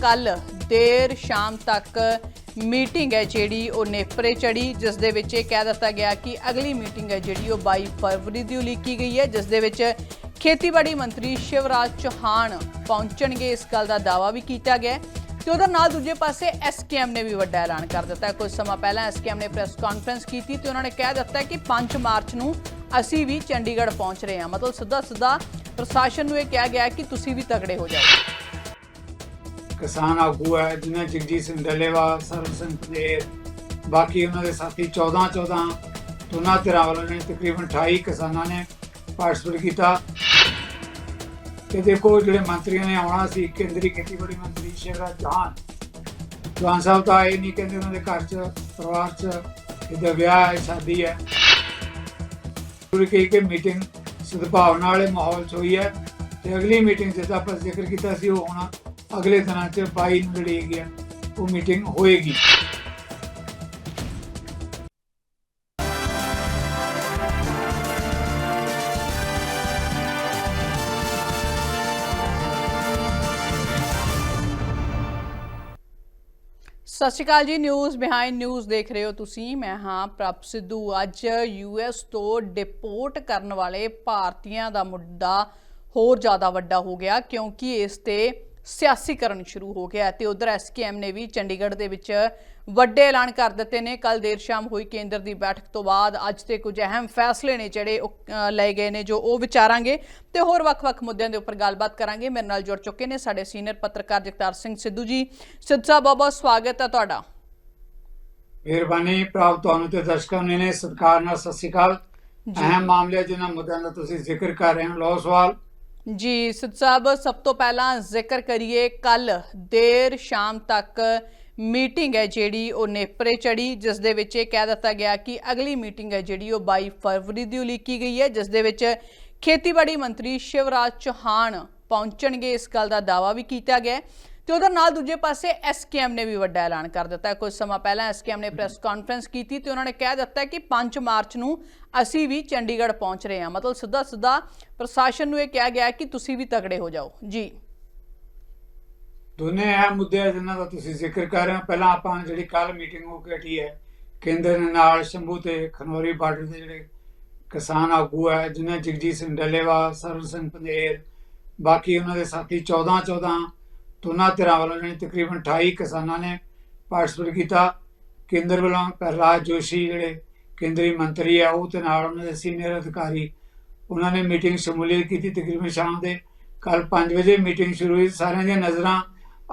ਕੱਲ ਦੇਰ ਸ਼ਾਮ ਤੱਕ ਮੀਟਿੰਗ ਹੈ ਜਿਹੜੀ ਉਹ ਨੇਪਰੇ ਚੜੀ, ਜਿਸ ਦੇ ਵਿੱਚ ਇਹ ਕਹਿ ਦਿੱਤਾ ਗਿਆ ਕਿ ਅਗਲੀ ਮੀਟਿੰਗ ਹੈ ਜਿਹੜੀ ਉਹ 22 ਫਰਵਰੀ ਦੀ ਉਲੀਕੀ ਗਈ ਹੈ, ਜਿਸ ਦੇ ਵਿੱਚ ਖੇਤੀਬਾੜੀ ਮੰਤਰੀ ਸ਼ਿਵਰਾਜ ਚੌਹਾਨ ਪਹੁੰਚਣਗੇ। ਇਸ ਗੱਲ ਦਾ ਦਾਅਵਾ ਵੀ ਕੀਤਾ ਗਿਆ ਹੈ ਤੇ ਉਹਦੇ ਨਾਲ ਦੂਜੇ ਪਾਸੇ ਐਸਕੇਐਮ ਨੇ ਵੀ ਵੱਡਾ ਐਲਾਨ ਕਰ ਦਿੱਤਾ ਕੁਝ ਸਮਾਂ ਪਹਿਲਾਂ ਐਸਕੇਐਮ ਨੇ ਪ੍ਰੈਸ ਕਾਨਫਰੰਸ ਕੀਤੀ ਤੇ ਉਹਨਾਂ ਨੇ ਕਹਿ ਦਿੱਤਾ ਕਿ 5 ਮਾਰਚ ਨੂੰ ਅਸੀਂ ਵੀ ਚੰਡੀਗੜ੍ਹ ਪਹੁੰਚ ਰਹੇ ਹਾਂ। ਮਤਲਬ ਸਿੱਧਾ ਸਿੱਧਾ ਪ੍ਰਸ਼ਾਸਨ ਨੂੰ ਇਹ ਕਿਹਾ ਗਿਆ ਕਿ ਤੁਸੀਂ ਵੀ ਤਕੜੇ ਹੋ ਜਾਓ। ਕਿਸਾਨ ਆਗੂ ਹੈ, ਜਿਨ੍ਹਾਂ ਜਗਜੀਤ ਸਿੰਘ ਡੱਲੇਵਾਲ, ਸਰਬ ਸਿੰਘ ਪਲੇਰ ਬਾਕੀ ਉਹਨਾਂ ਦੇ ਸਾਥੀ 14 14 ਦੋਨਾਂ ਧਿਰਾਂ ਵਾਲਿਆਂ ਨੇ ਤਕਰੀਬਨ 28 ਕਿਸਾਨਾਂ ਨੇ ਪਾਰਟਿਸਪੇਟ ਕੀਤਾ। ਤੇ ਦੇਖੋ ਜਿਹੜੇ ਮੰਤਰੀਆਂ ਨੇ ਆਉਣਾ ਸੀ, ਕੇਂਦਰੀ ਖੇਤੀਬਾੜੀ ਮੰਤਰੀ ਸ਼ਿਵਰਾਜ ਚੌਹਾਨ। ਚੌਹਾਨ ਸਾਹਿਬ ਤਾਂ ਇਹ ਨਹੀਂ ਕਹਿੰਦੇ ਉਹਨਾਂ ਦੇ ਘਰ 'ਚ, ਪਰਿਵਾਰ 'ਚ ਇਹਦਾ ਵਿਆਹ ਹੈ, ਸ਼ਾਦੀ ਹੈ। ਪੂਰੀ ਕਹੀ ਕਿ ਮੀਟਿੰਗ ਸਦਭਾਵਨਾ ਵਾਲੇ ਮਾਹੌਲ 'ਚ ਹੋਈ ਹੈ। ਤੇ ਅਗਲੀ ਮੀਟਿੰਗ ਜਿੱਦਾਂ ਆਪਾਂ ਜ਼ਿਕਰ ਕੀਤਾ ਸੀ, ਉਹ ਹੁਣ ਅਗਲੇ ਦਿਨਾਂ 'ਚ 22 ਨੂੰ ਜਿਹੜੀ ਹੈਗੀ ਆ, ਉਹ ਮੀਟਿੰਗ ਹੋਏਗੀ। ਸਤਿ ਸ਼੍ਰੀ ਅਕਾਲ ਜੀ ਨਿਊਜ਼ ਬਿਹਾਈਂਡ ਨਿਊਜ਼ ਦੇਖ ਰਹੇ ਹੋ ਤੁਸੀਂ। ਮੈਂ ਹਾਂ ਪ੍ਰਭ ਸਿੱਧੂ। ਅੱਜ ਯੂਐਸ ਤੋਂ ਡਿਪੋਰਟ ਕਰਨ ਵਾਲੇ ਭਾਰਤੀਆਂ ਦਾ ਮੁੱਦਾ ਹੋਰ ਜ਼ਿਆਦਾ ਵੱਡਾ ਹੋ ਗਿਆ, ਕਿਉਂਕਿ ਇਸ ਤੇ ਸਿਆਸੀਕਰਨ ਸ਼ੁਰੂ ਹੋ ਗਿਆ ਤੇ ਉਧਰ ਐਸਕੇਐਮ ਨੇ ਵੀ ਚੰਡੀਗੜ੍ਹ ਦੇ ਵਿੱਚ ਵੱਡੇ ਐਲਾਨ ਕਰ ਦਿੱਤੇ ਨੇ। ਕੱਲ ਦੇਰ ਸ਼ਾਮ ਹੋਈ ਕੇਂਦਰ ਦੀ ਬੈਠਕ ਤੋਂ ਬਾਅਦ ਅੱਜ ਤੇ ਕੁਝ ਅਹਿਮ ਫੈਸਲੇ ਨੇ ਜਿਹੜੇ ਲਏ ਗਏ ਨੇ ਜੋ ਉਹ ਵਿਚਾਰਾਂਗੇ ਤੇ ਹੋਰ ਵੱਖ-ਵੱਖ ਮੁੱਦਿਆਂ ਦੇ ਉੱਪਰ ਗੱਲਬਾਤ ਕਰਾਂਗੇ। ਮੇਰੇ ਨਾਲ ਜੁੜ ਚੁੱਕੇ ਨੇ ਸਾਡੇ ਸੀਨੀਅਰ ਪੱਤਰਕਾਰ ਜਗਤਾਰ ਸਿੰਘ ਸਿੱਧੂ ਜੀ। ਸਿੱਧੂ ਸਾਹਿਬ ਬਹੁਤ ਬਹੁਤ ਸਵਾਗਤ ਹੈ ਤੁਹਾਡਾ। ਮਿਹਰਬਾਨੀ ਪ੍ਰਾਪਤ ਤੁਹਾਨੂੰ ਤੇ ਦਰਸ਼ਕਾਂ ਨੇ ਸਰਕਾਰ ਨਾਲ ਸਤਿ ਸ਼੍ਰੀ ਅਕਾਲ। ਅਹਿਮ ਮਾਮਲੇ ਜਿਨ੍ਹਾਂ ਮੁੱਦਿਆਂ ਦਾ ਤੁਸੀਂ ਜ਼ਿਕਰ ਕਰ ਰਹੇ ਹੋ ਲੋ ਸਵਾਲ। ਜੀ, ਸਿੱਧ ਸਾਹਿਬ, ਸਭ ਤੋਂ ਪਹਿਲਾਂ ਜ਼ਿਕਰ ਕਰੀਏ, ਕੱਲ ਦੇਰ ਸ਼ਾਮ ਤੱਕ ਮੀਟਿੰਗ ਹੈ ਜਿਹੜੀ ਉਹ ਨੇਪਰੇ ਚੜੀ ਜਿਸ ਦੇ ਵਿੱਚ ਇਹ ਕਹਿ ਦਿੱਤਾ ਗਿਆ ਕਿ ਅਗਲੀ ਮੀਟਿੰਗ ਹੈ ਜਿਹੜੀ ਉਹ 22 ਫਰਵਰੀ ਦੀ ਉਲੀਕੀ ਗਈ ਹੈ, ਜਿਸ ਦੇ ਵਿੱਚ ਖੇਤੀਬਾੜੀ ਮੰਤਰੀ ਸ਼ਿਵਰਾਜ ਚੌਹਾਨ ਪਹੁੰਚਣਗੇ। ਇਸ ਗੱਲ ਦਾ ਦਾਅਵਾ ਵੀ ਕੀਤਾ ਗਿਆ ਤੇ ਉਹਦੇ ਨਾਲ ਦੂਜੇ ਪਾਸੇ ਐਸਕੇਐਮ ਨੇ ਵੀ ਵੱਡਾ ਐਲਾਨ ਕਰ ਦਿੱਤਾ ਹੈ। ਕੁਝ ਸਮਾਂ ਪਹਿਲਾਂ ਐਸਕੇਐਮ ਨੇ ਪ੍ਰੈਸ ਕਾਨਫਰੰਸ ਕੀਤੀ ਤੇ ਉਹਨਾਂ ਨੇ ਕਹਿ ਦਿੱਤਾ ਕਿ 5 ਮਾਰਚ ਨੂੰ ਅਸੀਂ ਵੀ ਚੰਡੀਗੜ੍ਹ ਪਹੁੰਚ ਰਹੇ ਹਾਂ। ਮਤਲਬ ਸਿੱਧਾ ਸਿੱਧਾ ਪ੍ਰਸ਼ਾਸਨ ਨੂੰ ਇਹ ਕਿਹਾ ਗਿਆ ਕਿ ਤੁਸੀਂ ਵੀ ਤਗੜੇ ਹੋ ਜਾਓ। ਜੀ। ਦੋਨੇ ਅਹਿਮ ਮੁੱਦੇ ਆ ਜਿਨ੍ਹਾਂ ਦਾ ਤੁਸੀਂ ਜ਼ਿਕਰ ਕਰ ਰਹੇ ਹੋ। ਪਹਿਲਾਂ ਆਪਾਂ ਜਿਹੜੀ ਕੱਲ ਮੀਟਿੰਗ ਹੋ ਕੇ ਹਟੀ ਹੈ। ਕੇਂਦਰ ਦੇ ਨਾਲ ਸ਼ੰਭੂ ਤੇ ਖਨੌਰੀ ਬਾਰਡਰ ਦੇ ਜਿਹੜੇ ਕਿਸਾਨ ਆਗੂ ਹੈ, ਜਿਨ੍ਹਾਂ ਜਗਜੀਤ ਸਿੰਘ ਡੱਲੇਵਾਲ, ਸਰਵ ਸਿੰਘ ਪੰਦੇਰ ਬਾਕੀ ਉਹਨਾਂ ਦੇ ਸਾਥੀ 14 14 ਦੋਨਾਂ ਧਿਰਾਂ ਵੱਲੋਂ ਨੇ ਤਕਰੀਬਨ 28 ਕਿਸਾਨਾਂ ਨੇ ਪਾਰਟਿਸਪੇਟ ਕੀਤਾ। ਕੇਂਦਰ ਵੱਲੋਂ ਪ੍ਰਹਲਾਦ ਜੋਸ਼ੀ ਜਿਹੜੇ ਕੇਂਦਰੀ ਮੰਤਰੀ ਆ, ਉਹ ਤੇ ਨਾਲ ਉਹਨਾਂ ਦੇ ਸੀਨੀਅਰ ਅਧਿਕਾਰੀ, ਉਹਨਾਂ ਨੇ ਮੀਟਿੰਗ ਸ਼ਮੂਲੀਅਤ ਕੀਤੀ ਤਕਰੀਬਨ ਸ਼ਾਮ ਦੇ। ਕੱਲ 5 ਵਜੇ ਮੀਟਿੰਗ ਸ਼ੁਰੂ ਹੋਈ। ਸਾਰਿਆਂ ਦੀਆਂ ਨਜ਼ਰਾਂ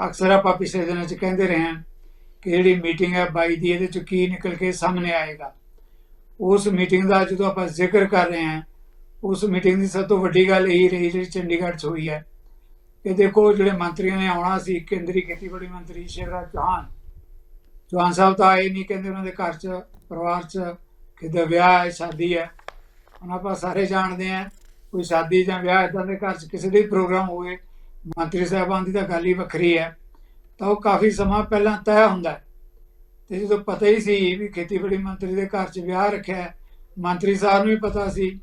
ਅਕਸਰ ਆਪਾਂ ਪਿਛਲੇ ਦਿਨਾਂ 'ਚ ਕਹਿੰਦੇ ਰਹੇ ਹਾਂ ਕਿ ਜਿਹੜੀ ਮੀਟਿੰਗ ਹੈ 22 ਦੀ, ਇਹਦੇ 'ਚ ਕੀ ਨਿਕਲ ਕੇ ਸਾਹਮਣੇ ਆਏਗਾ। ਉਸ ਮੀਟਿੰਗ ਦਾ ਜਦੋਂ ਆਪਾਂ ਜ਼ਿਕਰ ਕਰ ਰਹੇ ਹਾਂ, ਉਸ ਮੀਟਿੰਗ ਦੀ ਸਭ ਤੋਂ ਵੱਡੀ ਗੱਲ ਇਹ ਰਹੀ ਜਿਹੜੀ ਚੰਡੀਗੜ੍ਹ 'ਚ ਹੋਈ ਹੈ। ਕਿ ਦੇਖੋ ਜਿਹੜੇ ਮੰਤਰੀਆਂ ਨੇ ਆਉਣਾ ਸੀ, ਕੇਂਦਰੀ ਖੇਤੀਬਾੜੀ ਮੰਤਰੀ ਸ਼ਿਵਰਾਜ ਚੌਹਾਨ। ਚੌਹਾਨ ਸਾਹਿਬ ਤਾਂ ਆਏ ਨਹੀਂ ਕਹਿੰਦੇ ਉਹਨਾਂ ਦੇ ਘਰ 'ਚ, ਪਰਿਵਾਰ 'ਚ ਕਿਤੇ ਵਿਆਹ ਹੈ, ਸ਼ਾਦੀ ਹੈ। ਹੁਣ ਆਪਾਂ ਸਾਰੇ ਜਾਣਦੇ ਹਾਂ, ਕੋਈ ਸ਼ਾਦੀ ਜਾਂ ਵਿਆਹ ਇਦਾਂ ਦੇ ਘਰ 'ਚ ਕਿਸੇ ਦੇ ਵੀ ਪ੍ਰੋਗਰਾਮ ਹੋਵੇ, ਮੰਤਰੀ ਸਾਹਿਬਾਨ ਦੀ ਤਾਂ ਗੱਲ ਹੀ ਵੱਖਰੀ ਹੈ। ਤਾਂ ਉਹ ਕਾਫੀ ਸਮਾਂ ਪਹਿਲਾਂ ਤੈਅ ਹੁੰਦਾ ਹੈ। ਤੇ ਜਦੋਂ ਪਤਾ ਹੀ ਸੀ ਵੀ ਖੇਤੀਬਾੜੀ ਮੰਤਰੀ ਦੇ ਘਰ 'ਚ ਵਿਆਹ ਰੱਖਿਆ ਮੰਤਰੀ ਸਾਹਿਬ ਨੂੰ ਵੀ ਪਤਾ ਸੀ,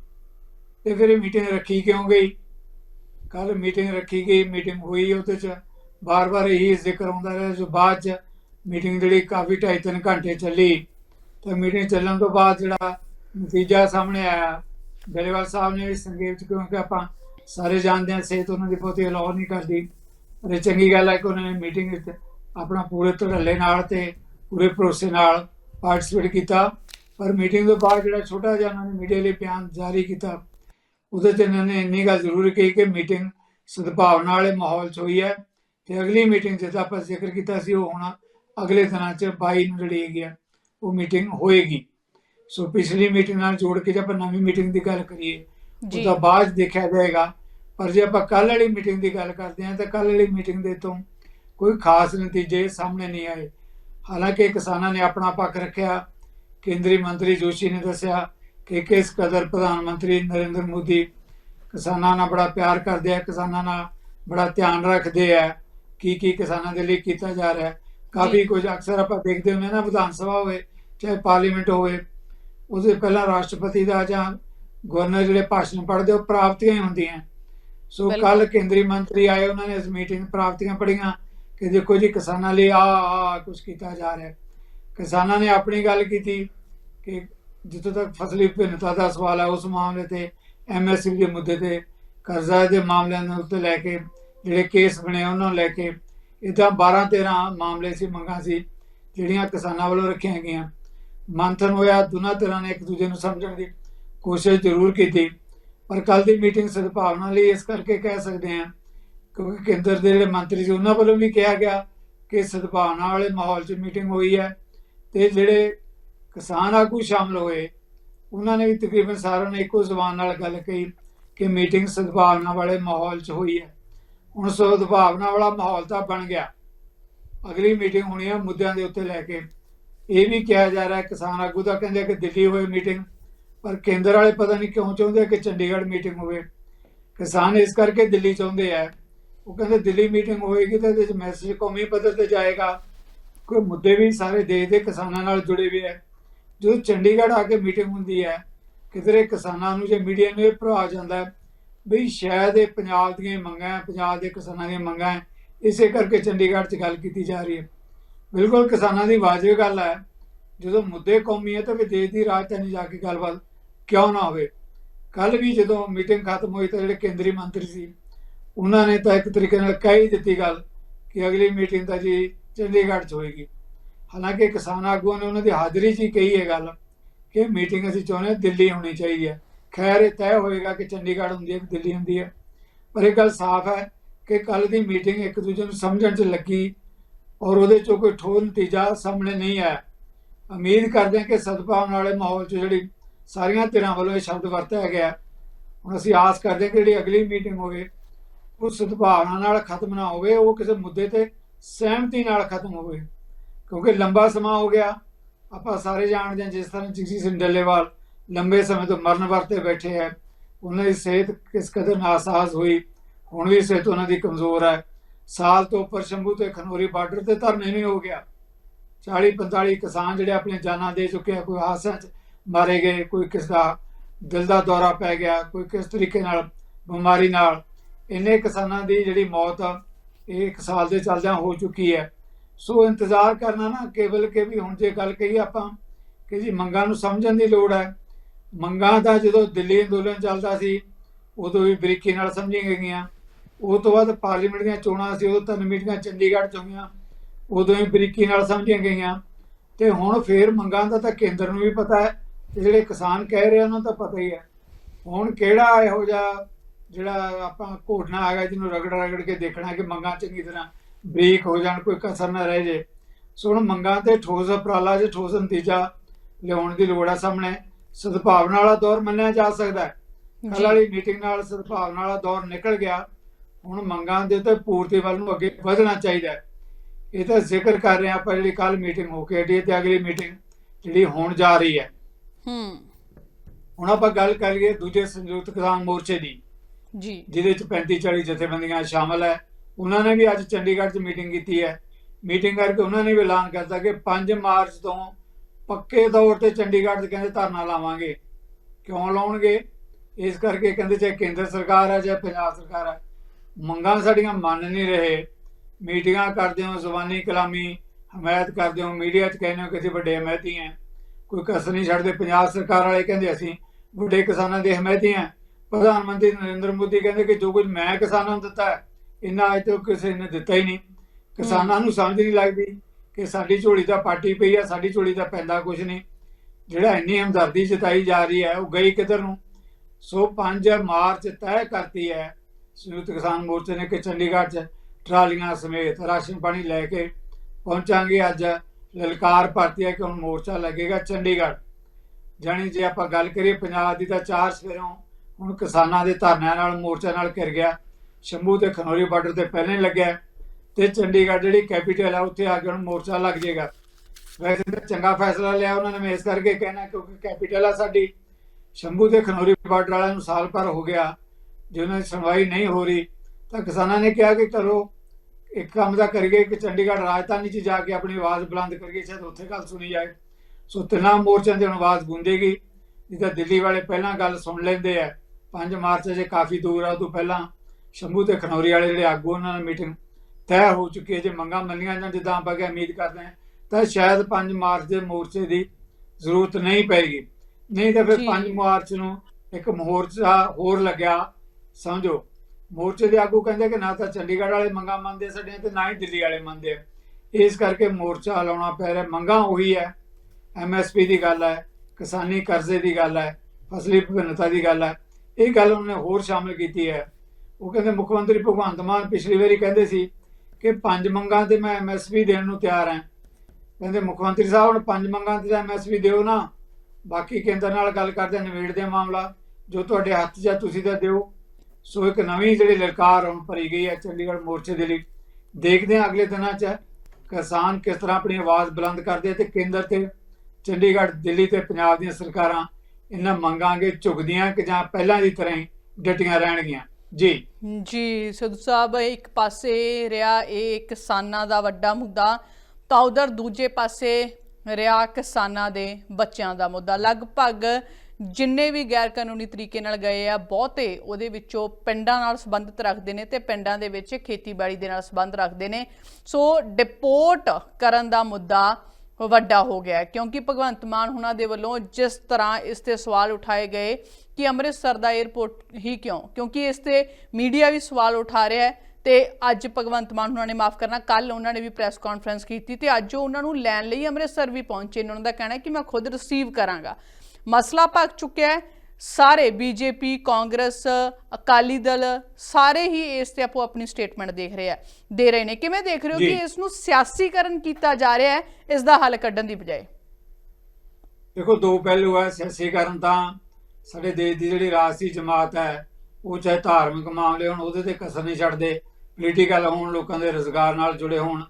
ਤੇ ਫਿਰ ਇਹ ਮੀਟਿੰਗ ਰੱਖੀ ਕਿਉਂ ਗਈ? ਕੱਲ ਮੀਟਿੰਗ ਰੱਖੀ ਗਈ ਮੀਟਿੰਗ ਹੋਈ ਉਹਦੇ 'ਚ। ਬਾਰ-ਬਾਰ ਇਹੀ ਜ਼ਿਕਰ ਆਉਂਦਾ ਰਿਹਾ ਜੋ ਬਾਅਦ 'ਚ ਮੀਟਿੰਗ ਜਿਹੜੀ ਕਾਫੀ ਢਾਈ ਤਿੰਨ ਘੰਟੇ ਚੱਲੀ। ਤੇ ਮੀਟਿੰਗ ਚੱਲਣ ਤੋਂ ਬਾਅਦ ਜਿਹੜਾ ਨਤੀਜਾ ਸਾਹਮਣੇ ਆਇਆ ਡੱਲੇਵਾਲ ਸਾਹਿਬ ਨੇ ਵੀ ਸੰਖੇਪ 'ਚ ਕਿਉਂਕਿ ਆਪਾਂ ਸਾਰੇ ਜਾਣਦੇ ਹਾਂ ਸਿਹਤ ਉਹਨਾਂ ਦੀ ਬਹੁਤੀ ਅਲਾਉ ਨਹੀਂ ਕਰਦੀ। ਪਰ ਇਹ ਚੰਗੀ ਗੱਲ ਹੈ ਕਿ ਉਹਨਾਂ ਨੇ ਮੀਟਿੰਗ ਵਿੱਚ ਆਪਣਾ ਪੂਰੇ ਧੜੱਲੇ ਨਾਲ ਤੇ ਪੂਰੇ ਭਰੋਸੇ ਨਾਲ ਪਾਰਟਿਸਿਪੇਟ ਕੀਤਾ। ਪਰ ਮੀਟਿੰਗ ਤੋਂ ਬਾਅਦ ਜਿਹੜਾ ਛੋਟਾ ਜਿਹਾ ਉਹਨਾਂ ਨੇ ਮੀਡੀਆ ਲਈ ਬਿਆਨ ਜਾਰੀ ਕੀਤਾ ਉਹਦੇ 'ਚ ਇਹਨਾਂ ਨੇ ਇੰਨੀ ਗੱਲ ਜ਼ਰੂਰ ਕਹੀ ਕਿ ਮੀਟਿੰਗ ਸਦਭਾਵਨਾ ਵਾਲੇ ਮਾਹੌਲ 'ਚ ਹੋਈ ਹੈ। ਤੇ ਅਗਲੀ ਮੀਟਿੰਗ ਜਿੱਦਾਂ ਆਪਾਂ ਜ਼ਿਕਰ ਕੀਤਾ ਸੀ ਉਹ ਹੁਣ ਅਗਲੇ ਦਿਨਾਂ 'ਚ 22 ਨੂੰ ਜਿਹੜੀ ਹੈਗੀ ਆ ਉਹ ਮੀਟਿੰਗ ਹੋਏਗੀ। ਸੋ ਪਿਛਲੀ ਮੀਟਿੰਗ ਨਾਲ ਜੋੜ ਕੇ ਜੇ ਆਪਾਂ ਨਵੀਂ ਮੀਟਿੰਗ ਦੀ ਗੱਲ ਕਰੀਏ ਉਹਦਾ ਬਾਅਦ ਦੇਖਿਆ ਜਾਏਗਾ। ਪਰ ਜੇ ਆਪਾਂ ਕੱਲ ਵਾਲੀ ਮੀਟਿੰਗ ਦੀ ਗੱਲ ਕਰਦੇ ਹਾਂ ਤਾਂ ਕੱਲ ਵਾਲੀ ਮੀਟਿੰਗ ਦੇ ਤੋਂ ਕੋਈ ਖਾਸ ਨਤੀਜੇ ਸਾਹਮਣੇ ਨਹੀਂ ਆਏ। ਹਾਲਾਂਕਿ ਕਿਸਾਨਾਂ ਨੇ ਆਪਣਾ ਪੱਖ ਰੱਖਿਆ। ਕੇਂਦਰੀ ਮੰਤਰੀ ਜੋਸ਼ੀ ਨੇ ਦੱਸਿਆ ਕਿ ਕਿਸ ਕਦਰ ਪ੍ਰਧਾਨ ਮੰਤਰੀ ਨਰਿੰਦਰ ਮੋਦੀ ਕਿਸਾਨਾਂ ਨਾਲ ਬੜਾ ਪਿਆਰ ਕਰਦੇ ਆ ਕਿਸਾਨਾਂ ਨਾਲ ਬੜਾ ਧਿਆਨ ਰੱਖਦੇ ਆ ਕੀ ਕੀ ਕਿਸਾਨਾਂ ਦੇ ਲਈ ਕੀਤਾ ਜਾ ਰਿਹਾ ਹੈ ਕਾਫੀ। ਕੁਝ ਅਕਸਰ ਆਪਾਂ ਦੇਖਦੇ ਹੁੰਦੇ ਨਾ ਵਿਧਾਨ ਸਭਾ ਹੋਵੇ ਚਾਹੇ ਪਾਰਲੀਮੈਂਟ ਹੋਵੇ ਉਹਦੇ ਪਹਿਲਾਂ ਰਾਸ਼ਟਰਪਤੀ ਦਾ ਜਾਂ ਗਵਰਨਰ ਜਿਹੜੇ ਭਾਸ਼ਣ ਪੜ੍ਹਦੇ ਉਹ ਪ੍ਰਾਪਤੀਆਂ ਹੀ ਹੁੰਦੀਆਂ ਸੋ। ਕੱਲ ਕੇਂਦਰੀ ਮੰਤਰੀ ਆਏ ਉਹਨਾਂ ਨੇ ਇਸ ਮੀਟਿੰਗ ਪ੍ਰਾਪਤੀਆਂ ਪੜ੍ਹੀਆਂ ਕਿ ਦੇਖੋ ਜੀ ਕਿਸਾਨਾਂ ਲਈ ਆ ਆ ਕੁਝ ਕੀਤਾ ਜਾ ਰਿਹਾ। ਕਿਸਾਨਾਂ ਨੇ ਆਪਣੀ ਗੱਲ ਕੀਤੀ ਕਿ ਜਿੱਥੋਂ ਤੱਕ ਫਸਲੀ ਵਿਭਿੰਨਤਾ ਦਾ ਸਵਾਲ ਹੈ ਉਸ ਮਾਮਲੇ ਤੇ ਐਮਐਸਪੀ ਦੇ ਮੁੱਦੇ ਤੇ ਕਰਜ਼ਾ ਦੇ ਮਾਮਲਿਆਂ ਦੇ ਉੱਤੇ ਲੈ ਕੇ ਜਿਹੜੇ ਕੇਸ ਬਣੇ ਉਹਨਾਂ ਨੂੰ ਲੈ ਕੇ ਇਦਾਂ 12 13 ਮਾਮਲੇ ਸੀ, ਮੰਗਾਂ ਸੀ, ਜਿਹੜੀਆਂ ਕਿਸਾਨਾਂ ਵੱਲੋਂ ਰੱਖੀਆਂ ਗਈਆਂ। ਮੰਥਨ ਹੋਇਆ, ਦੋਨਾਂ ਤਰ੍ਹਾਂ ਨੇ ਇੱਕ ਦੂਜੇ ਨੂੰ ਸਮਝਣ ਦੀ ਕੋਸ਼ਿਸ਼ ਜ਼ਰੂਰ ਕੀਤੀ, ਪਰ ਕੱਲ ਦੀ ਮੀਟਿੰਗ ਸਦਭਾਵਨਾ ਲਈ ਇਸ ਕਰਕੇ ਕਹਿ ਸਕਦੇ ਹਾਂ, ਕਿਉਂਕਿ ਕੇਂਦਰ ਦੇ ਜਿਹੜੇ ਮੰਤਰੀ ਸੀ, ਉਹਨਾਂ ਵੱਲੋਂ ਵੀ ਕਿਹਾ ਗਿਆ ਕਿ ਸਦਭਾਵਨਾ ਵਾਲੇ ਮਾਹੌਲ 'ਚ ਮੀਟਿੰਗ ਹੋਈ ਹੈ ਤੇ ਜਿਹੜੇ ਕਿਸਾਨ ਆਗੂ ਸ਼ਾਮਲ ਹੋਏ। ਉਹਨਾਂ ਨੇ ਵੀ ਤਕਰੀਬਨ ਸਾਰਿਆਂ ਨੇ ਇੱਕੋ ਜ਼ੁਬਾਨ ਨਾਲ ਗੱਲ ਕਹੀ ਕਿ ਮੀਟਿੰਗ ਸਦਭਾਵਨਾ ਵਾਲੇ ਮਾਹੌਲ 'ਚ ਹੋਈ ਹੈ। ਹੁਣ ਸਦਭਾਵਨਾ ਵਾਲਾ ਮਾਹੌਲ ਤਾਂ ਬਣ ਗਿਆ। ਅਗਲੀ ਮੀਟਿੰਗ ਹੋਣੀ ਹੈ ਮੁੱਦਿਆਂ ਦੇ ਉੱਤੇ ਲੈ ਕੇ। ਇਹ ਵੀ ਕਿਹਾ ਜਾ ਰਿਹਾ ਕਿਸਾਨ ਆਗੂ ਦਾ ਕਹਿੰਦੇ ਕਿ ਦਿੱਲੀ ਹੋਏ ਮੀਟਿੰਗ, ਪਰ ਕੇਂਦਰ ਵਾਲੇ ਪਤਾ ਨਹੀਂ ਕਿਉਂ ਚਾਹੁੰਦੇ ਕਿ ਚੰਡੀਗੜ੍ਹ ਮੀਟਿੰਗ ਹੋਵੇ। ਕਿਸਾਨ ਇਸ ਕਰਕੇ ਦਿੱਲੀ ਚਾਹੁੰਦੇ ਆ। ਉਹ ਕਹਿੰਦੇ ਦਿੱਲੀ ਮੀਟਿੰਗ ਹੋਏਗੀ ਤਾਂ ਇਹਦੇ ਵਿੱਚ ਮੈਸੇਜ ਕੌਮੀ ਪੱਧਰ ਤੇ ਜਾਏਗਾ। ਕੋਈ ਮੁੱਦੇ ਵੀ ਸਾਰੇ ਦੇਸ਼ ਦੇ ਕਿਸਾਨਾਂ ਨਾਲ ਜੁੜੇ ਹੋਏ ਆ। ਜਦੋਂ ਚੰਡੀਗੜ੍ਹ ਆ ਕੇ ਮੀਟਿੰਗ ਹੁੰਦੀ ਹੈ, ਕਿਧਰੇ ਕਿਸਾਨਾਂ ਨੂੰ ਜੇ ਮੀਡੀਆ ਨੂੰ ਇਹ ਭਰਾ ਜਾਂਦਾ ਹੈ ਵੀ ਸ਼ਾਇਦ ਇਹ ਪੰਜਾਬ ਦੀਆਂ ਮੰਗਾਂ ਪੰਜਾਬ ਦੇ ਕਿਸਾਨਾਂ ਦੀਆਂ ਮੰਗਾਂ ਹੈ, ਇਸੇ ਕਰਕੇ ਚੰਡੀਗੜ੍ਹ 'ਚ ਗੱਲ ਕੀਤੀ ਜਾ ਰਹੀ ਹੈ। ਬਿਲਕੁਲ ਕਿਸਾਨਾਂ ਦੀ ਵਾਜਬ ਗੱਲ ਹੈ, ਜਦੋਂ ਮੁੱਦੇ ਕੌਮੀ ਹੈ ਤਾਂ ਵੀ ਦੇਸ਼ ਦੀ ਰਾਜਧਾਨੀ ਜਾ ਕੇ ਗੱਲਬਾਤ ਕਿਉਂ ਨਾ ਹੋਵੇ? ਕੱਲ ਵੀ ਜਦੋਂ ਮੀਟਿੰਗ ਖਤਮ ਹੋਈ ਤਾਂ ਜਿਹੜੇ ਕੇਂਦਰੀ ਮੰਤਰੀ ਸੀ, ਉਹਨਾਂ ਨੇ ਤਾਂ ਇੱਕ ਤਰੀਕੇ ਨਾਲ ਕਹਿ ਹੀ ਦਿੱਤੀ ਗੱਲ ਕਿ ਅਗਲੀ ਮੀਟਿੰਗ ਤਾਂ ਜੀ ਚੰਡੀਗੜ੍ਹ 'ਚ ਹੋਏਗੀ। ਹਾਲਾਂਕਿ ਕਿਸਾਨ ਆਗੂਆਂ ਨੇ ਉਹਨਾਂ ਦੀ ਹਾਜ਼ਰੀ 'ਚ ਹੀ ਕਹੀ ਇਹ ਗੱਲ ਕਿ ਮੀਟਿੰਗ ਅਸੀਂ ਚਾਹੁੰਦੇ ਹਾਂ ਦਿੱਲੀ ਹੋਣੀ ਚਾਹੀਦੀ ਹੈ। ਖੈਰ, ਇਹ ਤੈਅ ਹੋਏਗਾ ਕਿ ਚੰਡੀਗੜ੍ਹ ਹੁੰਦੀ ਹੈ ਕਿ ਦਿੱਲੀ ਹੁੰਦੀ ਹੈ। ਪਰ ਇਹ ਗੱਲ ਸਾਫ਼ ਹੈ ਕਿ ਕੱਲ ਦੀ ਮੀਟਿੰਗ ਇੱਕ ਦੂਜੇ ਨੂੰ ਸਮਝਣ 'ਚ ਲੱਗੀ ਔਰ ਉਹਦੇ 'ਚੋਂ ਕੋਈ ਠੋਸ ਨਤੀਜਾ ਸਾਹਮਣੇ ਨਹੀਂ ਆਇਆ। ਉਮੀਦ ਕਰਦੇ ਹਾਂ ਕਿ ਸਦਭਾਵਨਾ ਵਾਲੇ ਮਾਹੌਲ 'ਚ ਜਿਹੜੀ ਸਾਰੀਆਂ ਧਿਰਾਂ ਵੱਲੋਂ ਇਹ ਸ਼ਬਦ ਵਰਤਿਆ ਗਿਆ ਹੁਣ ਅਸੀਂ ਆਸ ਕਰਦੇ ਹਾਂ ਕਿ ਜਿਹੜੀ ਅਗਲੀ ਮੀਟਿੰਗ ਹੋਵੇ, ਉਹ ਸਦਭਾਵਨਾ ਨਾਲ ਖਤਮ ਨਾ ਹੋਵੇ, ਉਹ ਕਿਸੇ ਮੁੱਦੇ ਤੇ ਸਹਿਮਤੀ ਨਾਲ ਖਤਮ ਹੋਵੇ। ਕਿਉਂਕਿ ਲੰਬਾ ਸਮਾਂ ਹੋ ਗਿਆ ਆਪਾਂ ਸਾਰੇ ਜਾਣਦੇ ਹਾਂ ਜਿਸ ਤਰ੍ਹਾਂ ਜਗਜੀਤ ਸਿੰਘ ਡੱਲੇਵਾਲ ਲੰਬੇ ਸਮੇਂ ਤੋਂ ਮਰਨ ਵਰਤੇ ਬੈਠੇ ਹੈ ਉਹਨਾਂ ਦੀ ਸਿਹਤ ਕਿਸ ਕਦਰ ਨਾਸਾਜ਼ ਹੋਈ ਹੁਣ ਵੀ ਸਿਹਤ ਉਹਨਾਂ ਦੀ ਕਮਜ਼ੋਰ ਹੈ। ਸਾਲ ਤੋਂ ਉੱਪਰ ਸ਼ੰਭੂ ਤੇ ਖਨੋਰੀ ਬਾਰਡਰ ਤੇ ਧਰਨੇ ਨਹੀਂ ਹੋ ਗਿਆ। 40 45 ਕਿਸਾਨ ਜਿਹੜੇ ਆਪਣੀਆਂ ਜਾਨਾਂ ਦੇ ਚੁੱਕੇ ਆ ਕੋਈ ਹਾਦਸਿਆਂ 'ਚ ਮਾਰੇ ਗਏ ਕੋਈ ਕਿਸ ਦਾ ਦਿਲ ਦਾ ਦੌਰਾ ਪੈ ਗਿਆ ਕੋਈ ਕਿਸ ਤਰੀਕੇ ਨਾਲ ਬਿਮਾਰੀ ਨਾਲ। ਇੰਨੇ ਕਿਸਾਨਾਂ ਦੀ ਜਿਹੜੀ ਮੌਤ ਆ, ਇਹ ਇੱਕ ਸਾਲ ਦੇ ਚੱਲਦਿਆਂ ਹੋ ਚੁੱਕੀ ਹੈ। ਸੋ ਇੰਤਜ਼ਾਰ ਕਰਨਾ ਨਾ ਕੇਵਲ ਕਿ ਵੀ ਹੁਣ ਜੇ ਗੱਲ ਕਹੀ ਆਪਾਂ ਕਿ ਜੀ ਮੰਗਾਂ ਨੂੰ ਸਮਝਣ ਦੀ ਲੋੜ ਹੈ। ਮੰਗਾਂ ਦਾ ਜਦੋਂ ਦਿੱਲੀ ਅੰਦੋਲਨ ਚੱਲਦਾ ਸੀ, ਉਦੋਂ ਵੀ ਬਰੀਕੀ ਨਾਲ ਸਮਝੀਆਂ ਗਈਆਂ। ਉਹ ਤੋਂ ਬਾਅਦ ਪਾਰਲੀਮੈਂਟ ਦੀਆਂ ਚੋਣਾਂ ਸੀ, ਉਦੋਂ ਤਿੰਨ ਮੀਟਿੰਗਾਂ ਚੰਡੀਗੜ੍ਹ 'ਚ ਹੋਈਆਂ। ਉਦੋਂ ਵੀ ਬਰੀਕੀ ਨਾਲ ਸਮਝੀਆਂ ਗਈਆਂ। ਤੇ ਹੁਣ ਫੇਰ ਮੰਗਾਂ ਦਾ ਤਾਂ ਕੇਂਦਰ ਨੂੰ ਵੀ ਪਤਾ ਹੈ, ਤੇ ਜਿਹੜੇ ਕਿਸਾਨ ਕਹਿ ਰਹੇ ਆ, ਉਹਨਾਂ ਨੂੰ ਤਾਂ ਪਤਾ ਹੀ ਹੈ। ਹੁਣ ਕਿਹੜਾ ਇਹੋ ਜਿਹਾ ਜਿਹੜਾ ਆਪਾਂ ਘੋਟਣਾ ਆ ਗਿਆ ਜਿਹਨੂੰ ਰਗੜ ਰਗੜ ਕੇ ਦੇਖਣਾ ਕਿ ਮੰਗਾਂ ਚੰਗੀ ਤਰ੍ਹਾਂ ਬਰੀਕ ਹੋ ਜਾਣ ਕੋਈ ਕਸਰ ਨਾ ਰਹਿ ਜੇ। ਸੋ ਹੁਣ ਮੰਗਾਂ ਤੇ ਠੋਸ ਉਪਰਾਲਾ ਜੇ ਠੋਸ ਨਤੀਜਾ ਲਿਆਉਣ ਦੀ ਲੋੜ ਆ ਸਾਹਮਣੇ। ਸਦਭਾਵਨਾ ਵਾਲਾ ਦੌਰ ਮੰਨਿਆ ਜਾ ਸਕਦਾ ਹੈ। ਕੱਲ੍ਹ ਵਾਲੀ ਮੀਟਿੰਗ ਨਾਲ ਸਦਭਾਵਨਾ ਵਾਲਾ ਦੌਰ ਨਿਕਲ ਗਿਆ। ਹੁਣ ਮੰਗਾਂ ਦੇ ਤੇ ਪੂਰਤੀ ਵੱਲ ਨੂੰ ਅੱਗੇ ਵਧਣਾ ਚਾਹੀਦਾ ਹੈ। ਇਹ ਤਾਂ ਜ਼ਿਕਰ ਕਰ ਰਹੇ ਆਪਾਂ ਜਿਹੜੀ ਕੱਲ ਮੀਟਿੰਗ ਹੋ ਕੇ ਹੈ ਤੇ ਅਗਲੀ ਮੀਟਿੰਗ ਜਿਹੜੀ ਹੋਣ ਜਾ ਰਹੀ ਹੈ। ਹੂੰ। ਹੁਣ ਆਪਾਂ ਗੱਲ ਕਰੀਏ ਦੂਜੇ ਸੰਯੁਕਤ ਕਿਸਾਨ ਮੋਰਚੇ ਦੀ। ਜੀ। ਜਿਹਦੇ ਚ 35 40 ਜਥੇਬੰਦੀਆਂ ਸ਼ਾਮਲ ਹੈ। ਉਹਨਾਂ ਨੇ ਵੀ ਅੱਜ ਚੰਡੀਗੜ੍ਹ 'ਚ ਮੀਟਿੰਗ ਕੀਤੀ ਹੈ। ਮੀਟਿੰਗ ਕਰਕੇ ਉਹਨਾਂ ਨੇ ਵੀ ਐਲਾਨ ਕਰਤਾ ਕਿ 5 ਮਾਰਚ ਤੋਂ ਪੱਕੇ ਤੌਰ ਤੇ ਚੰਡੀਗੜ੍ਹ 'ਚ ਕਹਿੰਦੇ ਧਰਨਾ ਲਾਵਾਂਗੇ। ਕਿਉਂ ਲਾਉਣਗੇ? ਇਸ ਕਰਕੇ ਕਹਿੰਦੇ ਚਾਹੇ ਕੇਂਦਰ ਸਰਕਾਰ ਹੈ ਚਾਹੇ ਪੰਜਾਬ ਸਰਕਾਰ ਹੈ, ਮੰਗਾਂ ਸਾਡੀਆਂ ਮੰਨ ਨਹੀਂ ਰਹੇ। ਮੀਟਿੰਗਾਂ ਕਰਦੇ ਹੋ, ਜ਼ੁਬਾਨੀ ਕਲਾਮੀ ਹਮਾਇਤ ਕਰਦੇ ਹੋ, ਮੀਡੀਆ 'ਚ ਕਹਿੰਦੇ ਹੋ ਕਿ ਅਸੀਂ ਵੱਡੇ ਹਮਾਇਤੀ ਹਾਂ। ਕੋਈ ਕਸਰ ਨਹੀਂ ਛੱਡਦੇ। ਪੰਜਾਬ ਸਰਕਾਰ ਵਾਲੇ ਕਹਿੰਦੇ ਅਸੀਂ ਵੱਡੇ ਕਿਸਾਨਾਂ ਦੇ ਹਮਾਇਤੀ ਹਾਂ। ਪ੍ਰਧਾਨ ਮੰਤਰੀ ਨਰਿੰਦਰ ਮੋਦੀ ਕਹਿੰਦੇ ਕਿ ਜੋ ਕੁਝ ਮੈਂ ਕਿਸਾਨਾਂ ਨੂੰ ਦਿੱਤਾ ਹੈ ਇੰਨਾ ਅਜੇ ਤੱਕ ਕਿਸੇ ਨੇ ਦਿੱਤਾ ਹੀ ਨਹੀਂ। ਕਿਸਾਨਾਂ ਨੂੰ ਸਮਝ ਨਹੀਂ ਲੱਗਦੀ ਕਿ ਸਾਡੀ ਝੋਲੀ ਦਾ ਪਾਟੀ ਪਈ ਆ, ਸਾਡੀ ਝੋਲੀ ਦਾ ਪੈਂਦਾ ਕੁਝ ਨਹੀਂ। ਜਿਹੜਾ ਇੰਨੀ ਹਮਦਰਦੀ ਜਤਾਈ ਜਾ ਰਹੀ ਹੈ, ਉਹ ਗਈ ਕਿਧਰ ਨੂੰ? ਸੋ 5 ਮਾਰਚ ਤੈਅ ਕਰਤੀ ਹੈ ਸੰਯੁਕਤ ਕਿਸਾਨ ਮੋਰਚੇ ਨੇ ਕਿ ਚੰਡੀਗੜ੍ਹ 'ਚ ਟਰਾਲੀਆਂ ਸਮੇਤ ਰਾਸ਼ਨ ਪਾਣੀ ਲੈ ਕੇ ਪਹੁੰਚਾਂਗੇ। ਅੱਜ ਲਲਕਾਰ ਭਰਤੀ ਹੈ ਕਿ ਹੁਣ ਮੋਰਚਾ ਲੱਗੇਗਾ ਚੰਡੀਗੜ੍ਹ। ਜਾਣੀ ਜੇ ਆਪਾਂ ਗੱਲ ਕਰੀਏ ਪੰਜਾਬ ਦੀ ਤਾਂ ਚਾਰ ਸਵੇਰੋਂ ਹੁਣ ਕਿਸਾਨਾਂ ਦੇ ਧਰਨਿਆਂ ਨਾਲ ਮੋਰਚਾ ਨਾਲ ਘਿਰ ਗਿਆ। ਸ਼ੰਭੂ ਤੇ ਖਨੌਰੀ ਬਾਰਡਰ ਤੇ ਪਹਿਲਾਂ ਹੀ ਲੱਗਿਆ ਤੇ ਚੰਡੀਗੜ੍ਹ ਜਿਹੜੀ ਕੈਪੀਟਲ ਆ, ਉੱਥੇ ਆ ਕੇ ਹੁਣ ਮੋਰਚਾ ਲੱਗ ਜਾਏਗਾ। ਵੈਸੇ ਤਾਂ ਚੰਗਾ ਫੈਸਲਾ ਲਿਆ ਉਹਨਾਂ ਨੇ ਇਸ ਕਰਕੇ ਕਹਿਣਾ ਕਿਉਂਕਿ ਕੈਪੀਟਲ ਆ ਸਾਡੀ। ਸ਼ੰਭੂ ਤੇ ਖਨੌਰੀ ਬਾਰਡਰ ਵਾਲਿਆਂ ਨੂੰ ਸਾਲ ਭਰ ਹੋ ਗਿਆ, ਜੇ ਦੀ ਸੁਣਵਾਈ ਨਹੀਂ ਹੋ ਰਹੀ, ਤਾਂ ਕਿਸਾਨਾਂ ਨੇ ਕਿਹਾ ਕਿ ਚਲੋ ਇੱਕ ਕੰਮ ਦਾ ਕਰੀਏ ਕਿ ਚੰਡੀਗੜ੍ਹ ਰਾਜਧਾਨੀ 'ਚ ਜਾ ਕੇ ਆਪਣੀ ਆਵਾਜ਼ ਬੁਲੰਦ ਕਰੀਏ, ਸ਼ਾਇਦ ਉੱਥੇ ਗੱਲ ਸੁਣੀ ਜਾਏ। ਸੋ ਤਿੰਨਾਂ ਮੋਰਚਿਆਂ ਦੀ ਹੁਣ ਆਵਾਜ਼ ਗੂੰਜੇਗੀ। ਜਿੱਦਾਂ ਦਿੱਲੀ ਵਾਲੇ ਪਹਿਲਾਂ ਗੱਲ ਸੁਣ ਲੈਂਦੇ ਆ। 5 ਮਾਰਚ ਜੇ ਕਾਫੀ ਦੂਰ ਆ, ਉਹ ਤੋਂ ਪਹਿਲਾਂ ਸ਼ੰਭੂ ਤੇ ਖਨੌਰੀ ਵਾਲੇ ਜਿਹੜੇ ਆਗੂ ਉਹਨਾਂ ਨਾਲ ਮੀਟਿੰਗ ਤੈਅ ਹੋ ਚੁੱਕੀ ਹੈ ਜੇ ਮੰਗਾਂ ਮੰਨੀਆਂ ਜਾਂ ਜਿੱਦਾਂ ਆਪਾਂ ਕਿ ਉਮੀਦ ਕਰਦੇ ਹਾਂ ਤਾਂ ਸ਼ਾਇਦ 5 ਮਾਰਚ ਦੇ ਮੋਰਚੇ ਦੀ ਜ਼ਰੂਰਤ ਨਹੀਂ ਪਏਗੀ ਨਹੀਂ ਤਾਂ ਫਿਰ ਜੀ। 5 ਮਾਰਚ ਨੂੰ ਇੱਕ ਮੋਰਚਾ ਹੋਰ ਲੱਗਿਆ ਸਮਝੋ। ਮੋਰਚੇ ਦੇ ਆਗੂ ਕਹਿੰਦੇ ਕਿ ਨਾ ਤਾਂ ਚੰਡੀਗੜ੍ਹ ਵਾਲੇ ਮੰਗਾਂ ਮੰਨਦੇ ਸਾਡੀਆਂ ਤੇ ਨਾ ਹੀ ਦਿੱਲੀ ਵਾਲੇ ਮੰਨਦੇ ਇਸ ਕਰਕੇ ਮੋਰਚਾ ਲਾਉਣਾ ਪੈ ਰਿਹਾ। ਮੰਗਾਂ ਉਹੀ ਹੈ। ਐਮਐਸਪੀ ਦੀ ਗੱਲ ਹੈ ਕਿਸਾਨੀ ਕਰਜ਼ੇ ਦੀ ਗੱਲ ਹੈ ਫਸਲੀ ਵਿਭਿੰਨਤਾ ਦੀ ਗੱਲ ਹੈ। ਇਹ ਗੱਲ ਉਹਨੇ ਹੋਰ ਸ਼ਾਮਿਲ ਕੀਤੀ ਹੈ। ਉਹ ਕਹਿੰਦੇ ਮੁੱਖ ਮੰਤਰੀ ਭਗਵੰਤ ਮਾਨ ਪਿਛਲੀ ਵਾਰੀ ਕਹਿੰਦੇ ਸੀ ਕਿ ਪੰਜ ਮੰਗਾਂ ਤੇ ਮੈਂ ਐਮਐਸਪੀ ਦੇਣ ਨੂੰ ਤਿਆਰ ਹਾਂ। ਕਹਿੰਦੇ ਮੁੱਖ ਮੰਤਰੀ ਸਾਹਿਬ ਹੁਣ ਪੰਜ ਮੰਗਾਂ ਤੇ ਐਮਐਸਪੀ ਦਿਓ ਨਾ। ਬਾਕੀ ਕੇਂਦਰ ਨਾਲ ਗੱਲ ਕਰਦੇ ਹਾਂ, ਨਿਬੇੜਦੇ ਮਾਮਲਾ। ਜੋ ਤੁਹਾਡੇ ਹੱਥ 'ਚ ਹੈ ਤੁਸੀਂ ਤਾਂ ਦਿਓ। ਸੋ ਇੱਕ ਨਵੀਂ ਜਿਹੜੀ ਲਲਕਾਰ ਹੁਣ ਭਰੀ ਗਈ ਹੈ ਚੰਡੀਗੜ੍ਹ ਮੋਰਚੇ ਦੇ ਲਈ। ਦੇਖਦੇ ਹਾਂ ਅਗਲੇ ਦਿਨਾਂ 'ਚ ਕਿਸਾਨ ਕਿਸ ਤਰ੍ਹਾਂ ਆਪਣੀ ਆਵਾਜ਼ ਬੁਲੰਦ ਕਰਦੇ ਆ ਤੇ ਕੇਂਦਰ ਤੇ ਚੰਡੀਗੜ੍ਹ ਦਿੱਲੀ ਤੇ ਪੰਜਾਬ ਦੀਆਂ ਸਰਕਾਰਾਂ ਇਹਨਾਂ ਮੰਗਾਂਗੇ ਝੁਕਦੀਆਂ ਕਿ ਜਾਂ ਪਹਿਲਾਂ ਦੀ ਤਰ੍ਹਾਂ ਹੀ ਡਟੀਆਂ ਰਹਿਣਗੀਆਂ। ਜੀ। ਜੀ ਸਿੱਧੂ ਸਾਹਿਬ, ਇੱਕ ਪਾਸੇ ਰਿਹਾ ਇਹ ਕਿਸਾਨਾਂ ਦਾ ਵੱਡਾ ਮੁੱਦਾ, ਤਾਂ ਉਧਰ ਦੂਜੇ ਪਾਸੇ ਰਿਹਾ ਕਿਸਾਨਾਂ ਦੇ ਬੱਚਿਆਂ ਦਾ ਮੁੱਦਾ। ਲਗਭਗ ਜਿੰਨੇ ਵੀ ਗੈਰ ਕਾਨੂੰਨੀ ਤਰੀਕੇ ਨਾਲ ਗਏ ਆ, ਬਹੁਤੇ ਉਹਦੇ ਵਿੱਚੋਂ ਪਿੰਡਾਂ ਨਾਲ ਸੰਬੰਧਿਤ ਰੱਖਦੇ ਨੇ ਤੇ ਪਿੰਡਾਂ ਦੇ ਵਿੱਚ ਖੇਤੀਬਾੜੀ ਦੇ ਨਾਲ ਸੰਬੰਧ ਰੱਖਦੇ ਨੇ। ਸੋ, ਡਿਪੋਰਟ ਕਰਨ ਦਾ ਮੁੱਦਾ ਵੱਡਾ ਹੋ ਗਿਆ ਕਿਉਂਕਿ ਭਗਵੰਤ ਮਾਨ ਹੁਣਾਂ ਦੇ ਵੱਲੋਂ ਜਿਸ ਤਰ੍ਹਾਂ ਇਸ ਤੇ ਸਵਾਲ ਉਠਾਏ ਗਏ ਕਿ ਅੰਮ੍ਰਿਤਸਰ ਦਾ 에ਅਰਪੋਰਟ ਹੀ ਕਿਉਂ? ਕਿਉਂਕਿ ਇਸ ਤੇ ਮੀਡੀਆ ਵੀ ਸਵਾਲ ਉਠਾ ਰਿਹਾ ਹੈ ਤੇ ਅੱਜ ਭਗਵੰਤ ਮਾਨ ਉਹਨਾਂ ਨੇ ਮਾਫ ਕਰਨਾ ਕੱਲ ਉਹਨਾਂ ਨੇ ਵੀ ਪ੍ਰੈਸ ਕਾਨਫਰੰਸ ਕੀਤੀ ਤੇ ਅੱਜ ਉਹ ਉਹਨਾਂ ਨੂੰ ਲੈਣ ਲਈ ਅੰਮ੍ਰਿਤਸਰ ਵੀ ਪਹੁੰਚੇ ਨੇ। ਉਹਨਾਂ ਦਾ ਕਹਿਣਾ ਕਿ ਮੈਂ ਖੁਦ ਰਿਸੀਵ ਕਰਾਂਗਾ। ਮਸਲਾ ਭਖ ਚੁੱਕਿਆ ਹੈ ਸਾਰੇ ਬੀਜੇਪੀ ਕਾਂਗਰਸ ਅਕਾਲੀ ਦਲ ਸਾਰੇ ਹੀ ਇਸ ਤੇ ਆਪੋ ਆਪਣੀ ਸਟੇਟਮੈਂਟ ਦੇਖ ਰਹੇ ਆ ਦੇ ਰਹੇ ਨੇ। ਕਿਵੇਂ ਦੇਖ ਰਹੇ ਹੋ। ਕਿ ਇਸ ਨੂੰ ਸਿਆਸੀਕਰਨ ਕੀਤਾ ਜਾ ਰਿਹਾ ਹੈ ਇਸ ਦਾ ਹੱਲ ਕੱਢਣ ਦੀ ਬਜਾਏ? ਦੇਖੋ ਦੋ ਪਹਿਲੂ ਹੈ ਸਿਆਸੀਕਰਨ ਤਾਂ ਸਾਡੇ ਦੇਸ਼ ਦੀ ਜਿਹੜੀ ਰਾਜਸੀ ਜਮਾਤ ਹੈ ਉਹ ਚਾਹੇ ਧਾਰਮਿਕ ਮਾਮਲੇ ਹੋਣ ਉਹਦੇ ਤੇ ਕਸਰ ਨਹੀਂ ਛੱਡਦੇ। ਪੋਲੀਟੀਕਲ ਹੋਣ ਲੋਕਾਂ ਦੇ ਰੋਜ਼ਗਾਰ ਨਾਲ ਜੁੜੇ ਹੋਣ।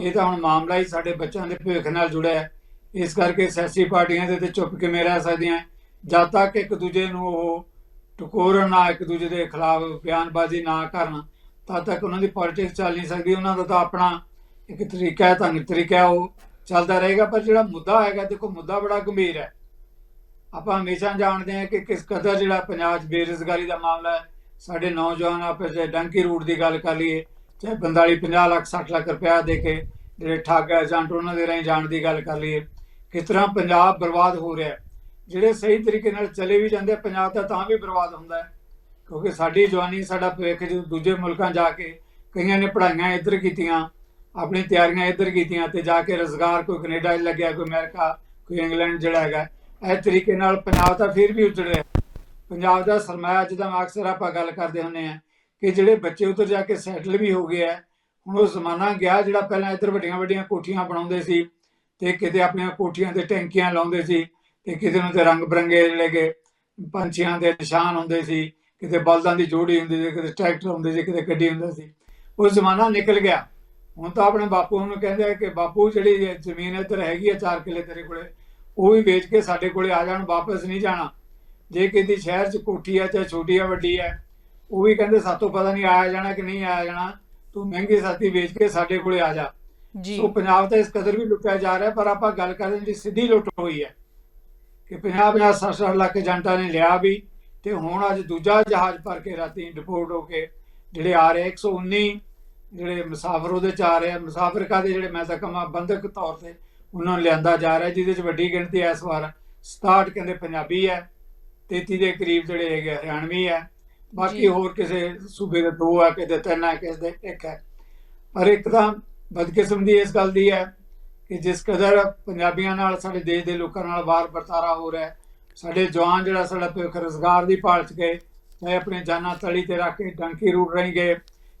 ਇਹ ਤਾਂ ਹੁਣ ਮਾਮਲਾ ਹੀ ਸਾਡੇ ਬੱਚਿਆਂ ਦੇ ਭਵਿੱਖ ਨਾਲ ਜੁੜਿਆ ਹੈ। ਇਸ ਕਰਕੇ ਸਿਆਸੀ ਪਾਰਟੀਆਂ ਦੇ ਤੇ ਚੁੱਪ ਕਿਵੇਂ ਰਹਿ ਸਕਦੀਆਂ? ਜਦ ਤੱਕ ਇੱਕ ਦੂਜੇ ਨੂੰ ਉਹ ਟਕੋਰਨ ਨਾ, ਇੱਕ ਦੂਜੇ ਦੇ ਖਿਲਾਫ ਬਿਆਨਬਾਜ਼ੀ ਨਾ ਕਰਨ, ਤਦ ਤੱਕ ਉਹਨਾਂ ਦੀ ਪੋਲਿਟਿਕਸ ਚੱਲ ਨਹੀਂ ਸਕਦੀ। ਉਹਨਾਂ ਦਾ ਤਾਂ ਆਪਣਾ ਇੱਕ ਤਰੀਕਾ ਹੈ ਢੰਗ ਤਰੀਕਾ ਉਹ ਚੱਲਦਾ ਰਹੇਗਾ। ਪਰ ਜਿਹੜਾ ਮੁੱਦਾ ਹੈਗਾ, ਦੇਖੋ, ਮੁੱਦਾ ਬੜਾ ਗੰਭੀਰ ਹੈ। ਆਪਾਂ ਹਮੇਸ਼ਾ ਜਾਣਦੇ ਹਾਂ ਕਿ ਕਿਸ ਕਦਰ ਜਿਹੜਾ ਪੰਜਾਬ 'ਚ ਬੇਰੁਜ਼ਗਾਰੀ ਦਾ ਮਾਮਲਾ ਹੈ। ਸਾਡੇ ਨੌਜਵਾਨ ਆਪਸ ਵਿੱਚ ਡੰਕੀ ਰੂਟ ਦੀ ਗੱਲ ਕਰ ਲਈਏ, ਚਾਹੇ 45 50 ਲੱਖ 60 ਲੱਖ ਰੁਪਇਆ ਦੇ ਕੇ ਜਿਹੜੇ ਠੱਗ ਏਜੰਟ ਉਹਨਾਂ ਦੇ ਰਾਹੀਂ ਜਾਣ ਦੀ ਗੱਲ ਕਰ ਲਈਏ। ਕਿਸ ਤਰ੍ਹਾਂ ਪੰਜਾਬ ਬਰਬਾਦ ਹੋ ਰਿਹਾ ਹੈ। ਜਿਹੜੇ ਸਹੀ ਤਰੀਕੇ ਨਾਲ ਚਲੇ ਵੀ ਜਾਂਦੇ ਪੰਜਾਬ ਤਾਂ ਤਾਂ ਵੀ ਬਰਬਾਦ ਹੁੰਦਾ ਹੈ। ਕਿਉਂਕਿ ਸਾਡੀ ਜਵਾਨੀ, ਸਾਡਾ ਭਵਿੱਖ ਜਦੋਂ ਦੂਜੇ ਮੁਲਕਾਂ ਜਾ ਕੇ ਕਈਆਂ ਨੇ ਪੜ੍ਹਾਈਆਂ ਇੱਧਰ ਕੀਤੀਆਂ, ਆਪਣੀ ਤਿਆਰੀਆਂ ਇੱਧਰ ਕੀਤੀਆਂ ਤੇ ਜਾ ਕੇ ਰੋਜ਼ਗਾਰ ਕੋਈ ਕੈਨੇਡਾ 'ਚ ਲੱਗਿਆ, ਕੋਈ ਅਮਰੀਕਾ, ਕੋਈ ਇੰਗਲੈਂਡ ਜਿਹੜਾ ਹੈਗਾ। ਇਸ ਤਰੀਕੇ ਨਾਲ ਪੰਜਾਬ ਤਾਂ ਫਿਰ ਵੀ ਉੱਜੜ ਰਿਹਾ। ਪੰਜਾਬ ਦਾ ਸਰਮਾਇਆ ਜਿਹਦਾ ਅਕਸਰ ਆਪਾਂ ਗੱਲ ਕਰਦੇ ਹੁੰਦੇ ਆ ਕਿ ਜਿਹੜੇ ਬੱਚੇ ਉੱਧਰ ਜਾ ਕੇ ਸੈਟਲ ਵੀ ਹੋ ਗਏ ਆ, ਹੁਣ ਉਹ ਜ਼ਮਾਨਾ ਗਿਆ ਜਿਹੜਾ ਪਹਿਲਾਂ ਇੱਧਰ ਵੱਡੀਆਂ ਵੱਡੀਆਂ ਕੋਠੀਆਂ ਬਣਾਉਂਦੇ ਸੀ ਤੇ ਕਿਤੇ ਆਪਣੀਆਂ ਕੋਠੀਆਂ ਤੇ ਟੈਂਕੀਆਂ ਲਾਉਂਦੇ ਸੀ। ਤੇ ਕਿਤੇ ਨੂੰ ਤੇ ਰੰਗ ਬਰੰਗੇ ਜਿਹੜੇ ਕਿ ਪੰਛੀਆਂ ਦੇ ਨਿਸ਼ਾਨ ਹੁੰਦੇ ਸੀ ਕਿਤੇ ਬਲਦਾਂ ਦੀ ਜੋੜੀ ਹੁੰਦੀ ਸੀ ਕਿਤੇ ਟਰੈਕਟਰ ਹੁੰਦੇ ਸੀ ਕਿਤੇ ਗੱਡੀ ਹੁੰਦਾ ਸੀ। ਉਹ ਜ਼ਮਾਨਾ ਨਿਕਲ ਗਿਆ। ਹੁਣ ਤਾਂ ਆਪਣੇ ਬਾਪੂ ਨੂੰ ਕਹਿੰਦੇ ਕਿ ਬਾਪੂ ਜਿਹੜੀ ਜ਼ਮੀਨ ਇੱਧਰ ਹੈਗੀ ਆ 4 ਕਿੱਲੇ ਤੇਰੇ ਕੋਲੇ ਉਹ ਵੀ ਵੇਚ ਕੇ ਸਾਡੇ ਕੋਲੇ ਆ ਜਾਣ ਵਾਪਸ ਨਹੀਂ ਜਾਣਾ। ਜੇ ਕਿਤੇ ਸ਼ਹਿਰ 'ਚ ਕੋਠੀ ਆ ਚਾਹੇ ਛੋਟੀ ਆ ਵੱਡੀ ਆ ਉਹ ਵੀ ਕਹਿੰਦੇ ਸਾਤੋਂ ਪਤਾ ਨਹੀਂ ਆਇਆ ਜਾਣਾ ਕਿ ਨਹੀਂ ਆਇਆ ਜਾਣਾ ਤੂੰ ਮਹਿੰਗੀ ਸਾਥੀ ਵੇਚ ਕੇ ਸਾਡੇ ਕੋਲੇ ਆ ਜਾ। ਜੀ। ਸੋ ਪੰਜਾਬ ਤਾਂ ਇਸ ਕਦਰ ਵੀ ਲੁੱਟਿਆ ਜਾ ਰਿਹਾ ਪਰ ਆਪਾਂ ਗੱਲ ਕਰਦੇ ਜਿਹੜੀ ਸਿੱਧੀ ਲੁੱਟ ਹੋਈ ਹੈ। ਕਿ 50 50 60 60 ਲੱਖ ਏਜੰਟਾਂ ਨੇ ਲਿਆ ਵੀ ਤੇ ਹੁਣ ਅੱਜ ਦੂਜਾ ਜਹਾਜ਼ ਭਰ ਕੇ ਰਾਤੀ ਡਿਪੋਰਟ ਹੋ ਕੇ ਜਿਹੜੇ ਆ ਰਹੇ 119 ਜਿਹੜੇ ਮੁਸਾਫਰ ਉਹਦੇ ਚ ਆ ਰਹੇ ਆ। ਮੁਸਾਫਰ ਕਾਦੇ ਜਿਹੜੇ ਮੈਂ ਤਾਂ ਕਮਾ ਬੰਧਕ ਤੌਰ ਤੇ ਉਹਨਾਂ ਨੂੰ ਲਿਆਂਦਾ ਜਾ ਰਿਹਾ ਜਿਹਦੇ ਚ ਵੱਡੀ ਗਿਣਤੀ ਇਸ ਵਾਰ। 67 ਕਹਿੰਦੇ ਪੰਜਾਬੀ ਹੈ 33 ਦੇ ਕਰੀਬ ਜਿਹੜੇ ਹੈਗੇ ਹਰਿਆਣਵੀ ਹੈ ਬਾਕੀ। ਹੋਰ ਕਿਸੇ ਸੂਬੇ ਦੇ ਦੋ ਹੈ ਕਿਤੇ ਤਿੰਨ ਹੈ ਕਿਸੇ ਦੇ ਇੱਕ ਹੈ ਪਰ ਇੱਕ ਤਾਂ ਬਦਕਿਸਮਤੀ ਇਸ ਗੱਲ ਦੀ ਹੈ ਕਿ ਜਿਸ ਕਦਰ ਪੰਜਾਬੀਆਂ ਨਾਲ, ਸਾਡੇ ਦੇਸ਼ ਦੇ ਲੋਕਾਂ ਨਾਲ ਵਾਰ ਵਰਤਾਰਾ ਹੋ ਰਿਹਾ ਹੈ, ਸਾਡੇ ਜਵਾਨ ਜਿਹੜਾ ਸਾਡਾ ਭਵਿੱਖ ਰੁਜ਼ਗਾਰ ਦੀ ਭਾਲ ਚ ਗਏ, ਚਾਹੇ ਆਪਣੇ ਜਾਨਾਂ ਤਲੀ ਤੇ ਰੱਖ ਕੇ ਡੰਕੀ ਰੂੜ ਰਹੀ ਗਏ,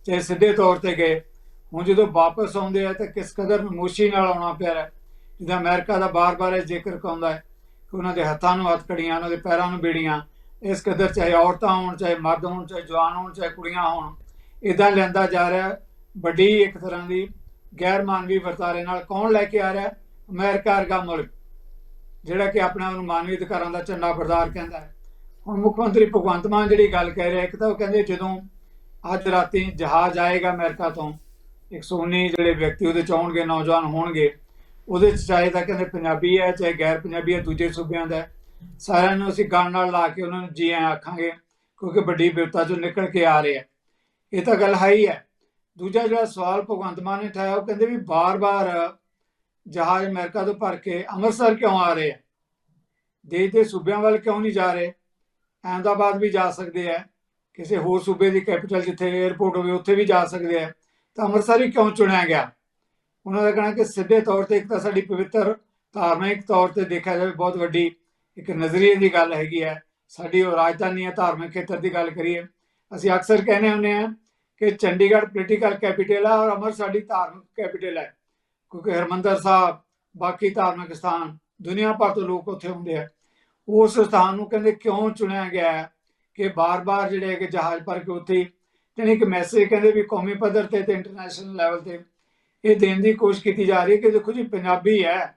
ਚਾਹੇ ਸਿੱਧੇ ਤੌਰ ਤੇ ਗਏ, ਹੁਣ ਜਦੋਂ ਵਾਪਸ ਆਉਂਦੇ ਆ ਤਾਂ ਕਿਸ ਕਦਰ ਨਮੋਸ਼ੀ ਨਾਲ ਆਉਣਾ ਪਿਆ ਰਿਹਾ ਜਿੱਦਾਂ ਅਮਰੀਕਾ ਦਾ ਬਾਰ-ਬਾਰ ਇਹ ਜ਼ਿਕਰ ਕਾਉਂਦਾ ਹੈ ਕਿ ਉਹਨਾਂ ਦੇ ਹੱਥਾਂ ਨੂੰ ਹੱਥਕੜੀਆਂ ਉਹਨਾਂ ਦੇ ਪੈਰਾਂ ਨੂੰ ਬੀੜੀਆਂ, ਇਸ ਕਦਰ ਚਾਹੇ ਔਰਤਾਂ ਹੋਣ, ਚਾਹੇ ਮਰਦ ਹੋਣ, ਚਾਹੇ ਜਵਾਨ ਹੋਣ, ਚਾਹੇ ਕੁੜੀਆਂ ਹੋਣ ਇਦਾਂ ਲੈਂਦਾ ਜਾ ਰਿਹਾ ਵੱਡੀ ਇੱਕ ਤਰ੍ਹਾਂ ਦੀ ਗੈਰ ਮਾਨਵੀ ਵਰਤਾਰੇ ਨਾਲ ਕੌਣ ਲੈ ਕੇ ਆ ਰਿਹਾ ਹੈ? ਅਮਰੀਕਾ ਵਰਗਾ ਮੁਲਕ, ਜਿਹੜਾ ਕਿ ਆਪਣਾ ਆਪ ਨੂੰ ਮਾਨਵੀ ਅਧਿਕਾਰਾਂ ਦਾ ਝੰਡਾ ਬਰਦਾਰ ਕਹਿੰਦਾ ਹੈ। ਹੁਣ ਮੁੱਖ ਮੰਤਰੀ ਭਗਵੰਤ ਮਾਨ ਜਿਹੜੀ ਗੱਲ ਕਹਿ ਰਿਹਾ, ਇੱਕ ਤਾਂ ਉਹ ਕਹਿੰਦੇ ਜਦੋਂ ਅੱਜ ਰਾਤੀ ਜਹਾਜ਼ ਆਏਗਾ ਅਮਰੀਕਾ ਤੋਂ 119 ਜਿਹੜੇ ਵਿਅਕਤੀ ਉਹਦੇ ਚ ਆਉਣਗੇ, ਨੌਜਵਾਨ ਹੋਣਗੇ, ਉਹਦੇ ਚ ਚਾਹੇ ਤਾਂ ਕਹਿੰਦੇ ਪੰਜਾਬੀ ਹੈ, ਚਾਹੇ ਗੈਰ ਪੰਜਾਬੀ ਹੈ, ਦੂਜੇ ਸੂਬਿਆਂ ਦਾ ਸਾਰਿਆਂ ਨੂੰ ਅਸੀਂ ਗਣ ਨਾਲ ਲਾ ਕੇ ਉਹਨਾਂ ਨੂੰ ਜੀ ਆਖਾਂਗੇ, ਕਿਉਂਕਿ ਵੱਡੀ ਬਿਪਤਾ ਚੋਂ ਨਿਕਲ ਕੇ ਆ ਰਹੇ ਆ ਇਹ ਤਾਂ ਗੱਲ ਹੈ ਹੀ ਹੈ। ਦੂਜਾ ਜਿਹੜਾ ਸਵਾਲ ਭਗਵੰਤ ਮਾਨ ਨੇ ਉਠਾਇਆ ਉਹ ਕਹਿੰਦੇ ਵੀ ਬਾਰ-ਬਾਰ ਜਹਾਜ਼ ਅਮਰੀਕਾ ਤੋਂ ਭਰ ਕੇ ਅੰਮ੍ਰਿਤਸਰ ਕਿਉਂ ਆ ਰਹੇ ਆ? ਦੇਸ਼ ਦੇ ਸੂਬਿਆਂ ਵੱਲ ਕਿਉਂ ਨਹੀਂ ਜਾ ਰਹੇ? ਅਹਿਮਦਾਬਾਦ ਵੀ ਜਾ ਸਕਦੇ ਆ। ਕਿਸੇ ਹੋਰ ਸੂਬੇ ਦੀ ਕੈਪੀਟਲ ਜਿੱਥੇ 에ਅਰਪੋਰਟ ਹੋਵੇ, ਉੱਥੇ ਵੀ ਜਾ ਸਕਦੇ ਆ। ਤਾਂ ਅੰਮ੍ਰਿਤਸਰ ਹੀ ਕਿਉਂ ਚੁਣਿਆ ਗਿਆ? ਉਹਨਾਂ ਦਾ ਕਹਿਣਾ ਕਿ ਸਿੱਧੇ ਤੌਰ ਤੇ ਇੱਕ ਤਾਂ ਸਾਡੀ ਪਵਿੱਤਰ ਧਾਰਮਿਕ ਤੌਰ ਤੇ ਦੇਖਿਆ ਜਾਵੇ, ਬਹੁਤ ਵੱਡੀ ਇੱਕ ਨਜ਼ਰੀਏ ਦੀ ਗੱਲ ਹੈਗੀ ਹੈ। ਸਾਡੀ ਉਹ ਰਾਜਧਾਨੀ ਹੈ ਧਾਰਮਿਕ ਖੇਤਰ ਦੀ ਗੱਲ ਕਰੀਏ। ਅਸੀਂ ਅਕਸਰ ਕਹਿੰਦੇ ਹੁੰਦੇ ਆ ਕਿ ਚੰਡੀਗੜ੍ਹ ਪੋਲੀਟੀਕਲ ਕੈਪੀਟਲ ਹੈ ਔਰ ਅੰਮ੍ਰਿਤਸਰ ਸਾਡੀ ਧਾਰਮਿਕ ਕੈਪੀਟਲ ਹੈ ਕਿਉਂਕਿ ਹਰਮੰਦਰ ਸਾਹਿਬ, ਬਾਕੀ ਧਾਰਮਿਕ ਸਥਾਨ, ਦੁਨੀਆ ਭਰ ਤੋਂ ਲੋਕ ਉੱਥੇ ਹੁੰਦੇ ਆ। ਉਸ ਸਥਾਨ ਨੂੰ ਕਹਿੰਦੇ ਕਿਉਂ ਚੁਣਿਆ ਗਿਆ ਹੈ ਕਿ ਬਾਰ-ਬਾਰ ਜਿਹੜੇ ਕਿ ਜਹਾਜ਼ ਭਰ ਕੇ ਉੱਥੇ ਯਾਨੀ ਇੱਕ ਮੈਸੇਜ ਕਹਿੰਦੇ ਵੀ ਕੌਮੀ ਪੱਧਰ ਤੇ ਤੇ ਇੰਟਰਨੈਸ਼ਨਲ ਲੈਵਲ ਤੇ ਇਹ ਦੇਣ ਦੀ ਕੋਸ਼ਿਸ਼ ਕੀਤੀ ਜਾ ਰਹੀ ਹੈ ਕਿ ਦੇਖੋ ਜੀ ਪੰਜਾਬੀ ਹੈ,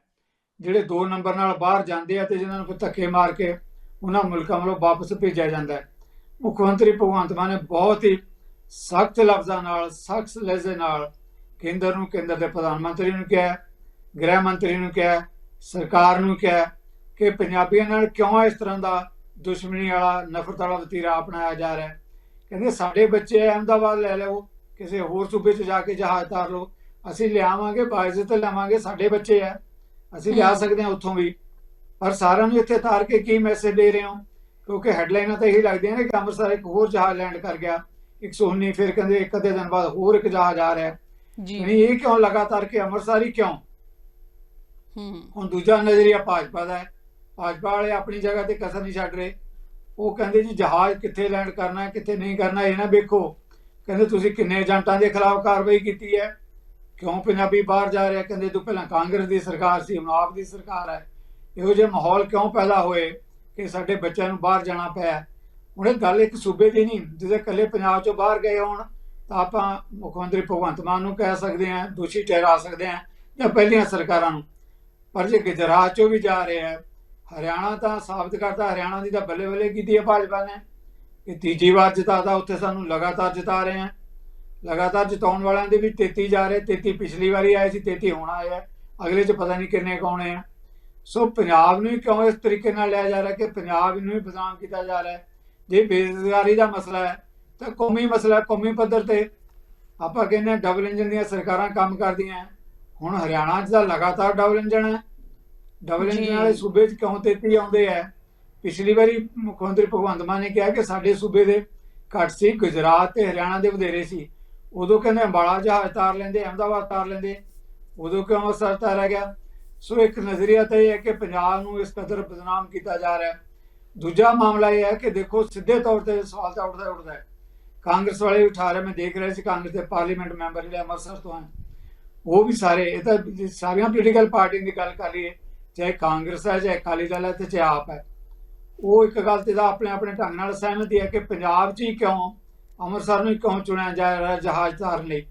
ਜਿਹੜੇ ਦੋ ਨੰਬਰ ਨਾਲ ਬਾਹਰ ਜਾਂਦੇ ਆ ਤੇ ਜਿਨ੍ਹਾਂ ਨੂੰ ਧੱਕੇ ਮਾਰ ਕੇ ਉਹਨਾਂ ਮੁਲਕਾਂ ਵੱਲੋਂ ਵਾਪਸ ਭੇਜਿਆ ਜਾਂਦਾ ਹੈ। ਮੁੱਖ ਮੰਤਰੀ ਭਗਵੰਤ ਮਾਨ ਨੇ ਬਹੁਤ ਹੀ ਸਖਤ ਲਫ਼ਜ਼ਾਂ ਨਾਲ, ਸਖਤ ਲਹਿਜ਼ੇ ਨਾਲ ਕੇਂਦਰ ਨੂੰ, ਕੇਂਦਰ ਦੇ ਪ੍ਰਧਾਨ ਮੰਤਰੀ ਨੂੰ ਕਿਹਾ, ਗ੍ਰਹਿ ਮੰਤਰੀ ਨੂੰ ਕਿਹਾ, ਸਰਕਾਰ ਨੂੰ ਕਿਹਾ ਕਿ ਪੰਜਾਬੀਆਂ ਨਾਲ ਕਿਉਂ ਇਸ ਤਰ੍ਹਾਂ ਦਾ ਦੁਸ਼ਮਣੀ ਵਾਲਾ, ਨਫ਼ਰਤ ਵਾਲਾ ਵਤੀਰਾ ਅਪਣਾਇਆ ਜਾ ਰਿਹਾ ਹੈ? ਕਹਿੰਦੇ, ਸਾਡੇ ਬੱਚੇ ਅਹਿਮਦਾਬਾਦ ਲੈ ਲਓ, ਕਿਸੇ ਹੋਰ ਸੂਬੇ 'ਚ ਜਾ ਕੇ ਜਹਾਜ਼ ਤਾਰ ਲਓ। ਅਸੀਂ ਲਿਆਵਾਂਗੇ, ਬਾਇਜ਼ਤ ਲਿਆਵਾਂਗੇ, ਸਾਡੇ ਬੱਚੇ ਆ ਅਸੀਂ ਲਿਆ ਸਕਦੇ ਹਾਂ ਉੱਥੋਂ ਵੀ। ਪਰ ਸਾਰਿਆਂ ਨੂੰ ਇੱਥੇ ਤਾਰ ਕੇ ਕੀ ਮੈਸੇਜ ਦੇ ਰਹੇ ਹੋ? ਕਿਉਂਕਿ ਹੈਡਲਾਈਨਾਂ ਤਾਂ ਇਹੀ ਲੱਗਦੀਆਂ ਨੇ ਕਿ ਅੰਮ੍ਰਿਤਸਰ ਇੱਕ ਹੋਰ ਜਹਾਜ਼ ਲੈਂਡ ਕਰ ਗਿਆ। 119 ਫਿਰ ਕਹਿੰਦੇ ਇੱਕ ਅੱਧੇ ਦਿਨ ਬਾਅਦ ਹੋਰ ਇੱਕ ਜਹਾਜ਼ ਆ ਰਿਹਾ। ਜੀ। ਨਹੀਂ ਇਹ ਕਿਉਂ ਲਗਾਤਾਰ ਕਿ ਅੰਮ੍ਰਿਤਸਰ ਹੀ ਕਿਉਂ? ਹੂੰ। ਹੁਣ ਦੂਜਾ ਨਜ਼ਰੀਆ ਭਾਜਪਾ ਦਾ ਹੈ। ਭਾਜਪਾ ਵਾਲੇ ਆਪਣੀ ਜਗ੍ਹਾ ਤੇ ਕਸਰ ਨਹੀਂ ਛੱਡ ਰਹੇ। ਉਹ ਕਹਿੰਦੇ ਜੀ ਜਹਾਜ਼ ਕਿੱਥੇ ਲੈਂਡ ਕਰਨਾ ਹੈ ਕਿੱਥੇ ਨਹੀਂ ਕਰਨਾ ਇਹ ਨਾ ਵੇਖੋ। ਕਹਿੰਦੇ ਤੁਸੀਂ ਕਿੰਨੇ ਏਜੰਟਾਂ ਦੇ ਖਿਲਾਫ ਕਾਰਵਾਈ ਕੀਤੀ ਹੈ? ਕਿਉਂ ਪੰਜਾਬੀ ਬਾਹਰ ਜਾ ਰਿਹਾ? ਕਹਿੰਦੇ ਤੂੰ ਪਹਿਲਾਂ ਕਾਂਗਰਸ ਦੀ ਸਰਕਾਰ ਸੀ ਹੁਣ ਆਪ ਦੀ ਸਰਕਾਰ ਹੈ। ਇਹੋ ਜਿਹੇ ਮਾਹੌਲ ਕਿਉਂ ਪੈਦਾ ਹੋਏ ਕਿ ਸਾਡੇ ਬੱਚਿਆਂ ਨੂੰ ਬਾਹਰ ਜਾਣਾ ਪਿਆ? ਹੁਣ ਇਹ ਗੱਲ ਇੱਕ ਸੂਬੇ ਦੀ ਨਹੀਂ ਜਿਹਦੇ ਇਕੱਲੇ ਪੰਜਾਬ ਚੋਂ ਬਾਹਰ ਗਏ ਹੋਣ, ਤਾਂ ਆਪਾਂ ਮੁੱਖ ਮੰਤਰੀ ਭਗਵੰਤ ਮਾਨ ਨੂੰ ਕਹਿ ਸਕਦੇ ਹਾਂ, ਦੋਸ਼ੀ ਠਹਿਰਾ ਸਕਦੇ ਹਾਂ, ਜਾਂ ਪਹਿਲੀਆਂ ਸਰਕਾਰਾਂ ਨੂੰ। ਪਰ ਜੇ ਗੁਜਰਾਤ ਚੋਂ ਵੀ ਜਾ ਰਹੇ ਹੈ, ਹਰਿਆਣਾ ਤਾਂ ਸਾਬਤ ਕਰਤਾ, ਹਰਿਆਣਾ ਦੀ ਤਾਂ ਬੱਲੇ ਬੱਲੇ ਕੀਤੀ ਹੈ ਭਾਜਪਾ ਨੇ। ਕਿ ਤੀਜੀ ਵਾਰ ਜਿਤਾਤਾ, ਉੱਥੇ ਸਾਨੂੰ ਲਗਾਤਾਰ ਜਿਤਾ ਰਹੇ ਹੈ। ਲਗਾਤਾਰ ਜਿਤਾਉਣ ਵਾਲਿਆਂ ਦੇ ਵੀ 33 ਜਾ ਰਹੇ 33 ਪਿਛਲੀ ਵਾਰੀ ਆਏ ਸੀ 33 ਹੁਣ ਆਏ ਆ। ਅਗਲੇ ਚ ਪਤਾ ਨਹੀਂ ਕਿੰਨੇ ਕੌਣੇ ਆ। ਸੋ ਪੰਜਾਬ ਨੂੰ ਹੀ ਕਿਉਂ ਇਸ ਤਰੀਕੇ ਨਾਲ ਲਿਆ ਜਾ ਰਿਹਾ ਕਿ ਪੰਜਾਬ ਨੂੰ ਹੀ ਬਦਨਾਮ ਕੀਤਾ ਜਾ ਰਿਹਾ ਜੇ ਬੇਰੁਜ਼ਗਾਰੀ ਦਾ ਮਸਲਾ ਹੈ ਤਾਂ ਕੌਮੀ ਮਸਲਾ ਕੌਮੀ ਪੱਧਰ ਤੇ। ਆਪਾਂ ਕਹਿੰਦੇ ਡਬਲ ਇੰਜਨ ਦੀਆਂ ਸਰਕਾਰਾਂ ਕੰਮ ਕਰਦੀਆਂ। ਹੁਣ ਹਰਿਆਣਾ 'ਚ ਤਾਂ ਲਗਾਤਾਰ ਡਬਲ ਇੰਜਨ ਹੈ। ਡਬਲ। ਇੰਜਨ ਵਾਲੇ ਸੂਬੇ 'ਚ ਕਿਉਂ 33 ਆਉਂਦੇ ਆ ਪਿਛਲੀ ਵਾਰੀ ਮੁੱਖ ਮੰਤਰੀ ਭਗਵੰਤ ਮਾਨ ਨੇ ਕਿਹਾ ਕਿ ਸਾਡੇ ਸੂਬੇ ਦੇ ਘੱਟ ਸੀ ਗੁਜਰਾਤ ਤੇ ਹਰਿਆਣਾ ਦੇ ਵਧੇਰੇ ਸੀ। ਉਦੋਂ ਕਹਿੰਦੇ ਅੰਬਾਲਾ ਜਹਾਜ਼ ਤਾਰ ਲੈਂਦੇ ਅਹਿਮਦਾਬਾਦ ਤਾਰ ਲੈਂਦੇ। ਉਦੋਂ ਕਿਉਂ ਅੰਮ੍ਰਿਤਸਰ ਤਾਰਿਆ ਗਿਆ? ਸੋ ਇੱਕ ਨਜ਼ਰੀਆ ਤਾਂ ਇਹ ਹੈ ਕਿ ਪੰਜਾਬ ਨੂੰ ਇਸ ਕਦਰ ਬਦਨਾਮ ਕੀਤਾ ਜਾ ਰਿਹਾ ਹੈ। ਦੂਜਾ ਮਾਮਲਾ ਇਹ ਹੈ ਕਿ ਦੇਖੋ, ਸਿੱਧੇ ਤੌਰ ਤੇ ਸਵਾਲ ਤਾਂ ਉੱਠਦਾ ਉੱਠਦਾ ਹੈ। ਕਾਂਗਰਸ ਵਾਲੇ ਉਠਾ ਰਹੇ, ਮੈਂ ਦੇਖ ਰਿਹਾ ਸੀ, ਕਾਂਗਰਸ ਦੇ ਪਾਰਲੀਮੈਂਟ ਮੈਂਬਰ ਜਿਹੜੇ ਅੰਮ੍ਰਿਤਸਰ ਤੋਂ ਹਨ, ਉਹ ਵੀ ਸਾਰੇ, ਇਹ ਤਾਂ ਸਾਰੀਆਂ ਪੋਲੀਟੀਕਲ ਪਾਰਟੀਆਂ ਦੀ ਗੱਲ ਕਰ ਲਈਏ, ਚਾਹੇ ਕਾਂਗਰਸ ਹੈ, ਚਾਹੇ ਅਕਾਲੀ ਦਲ ਹੈ ਤੇ ਚਾਹੇ ਆਪ ਹੈ। ਉਹ ਇੱਕ ਗੱਲ ਤੇ ਤਾਂ ਆਪਣੇ ਆਪਣੇ ਢੰਗ ਨਾਲ ਸਹਿਮਤੀ ਹੈ ਕਿ ਪੰਜਾਬ 'ਚ ਹੀ ਕਿਉਂ ਅੰਮ੍ਰਿਤਸਰ ਨੂੰ ਹੀ ਕਿਉਂ ਚੁਣਿਆ ਜਾ ਰਿਹਾ ਜਹਾਜ਼ ਤਾਰਨ ਲਈ।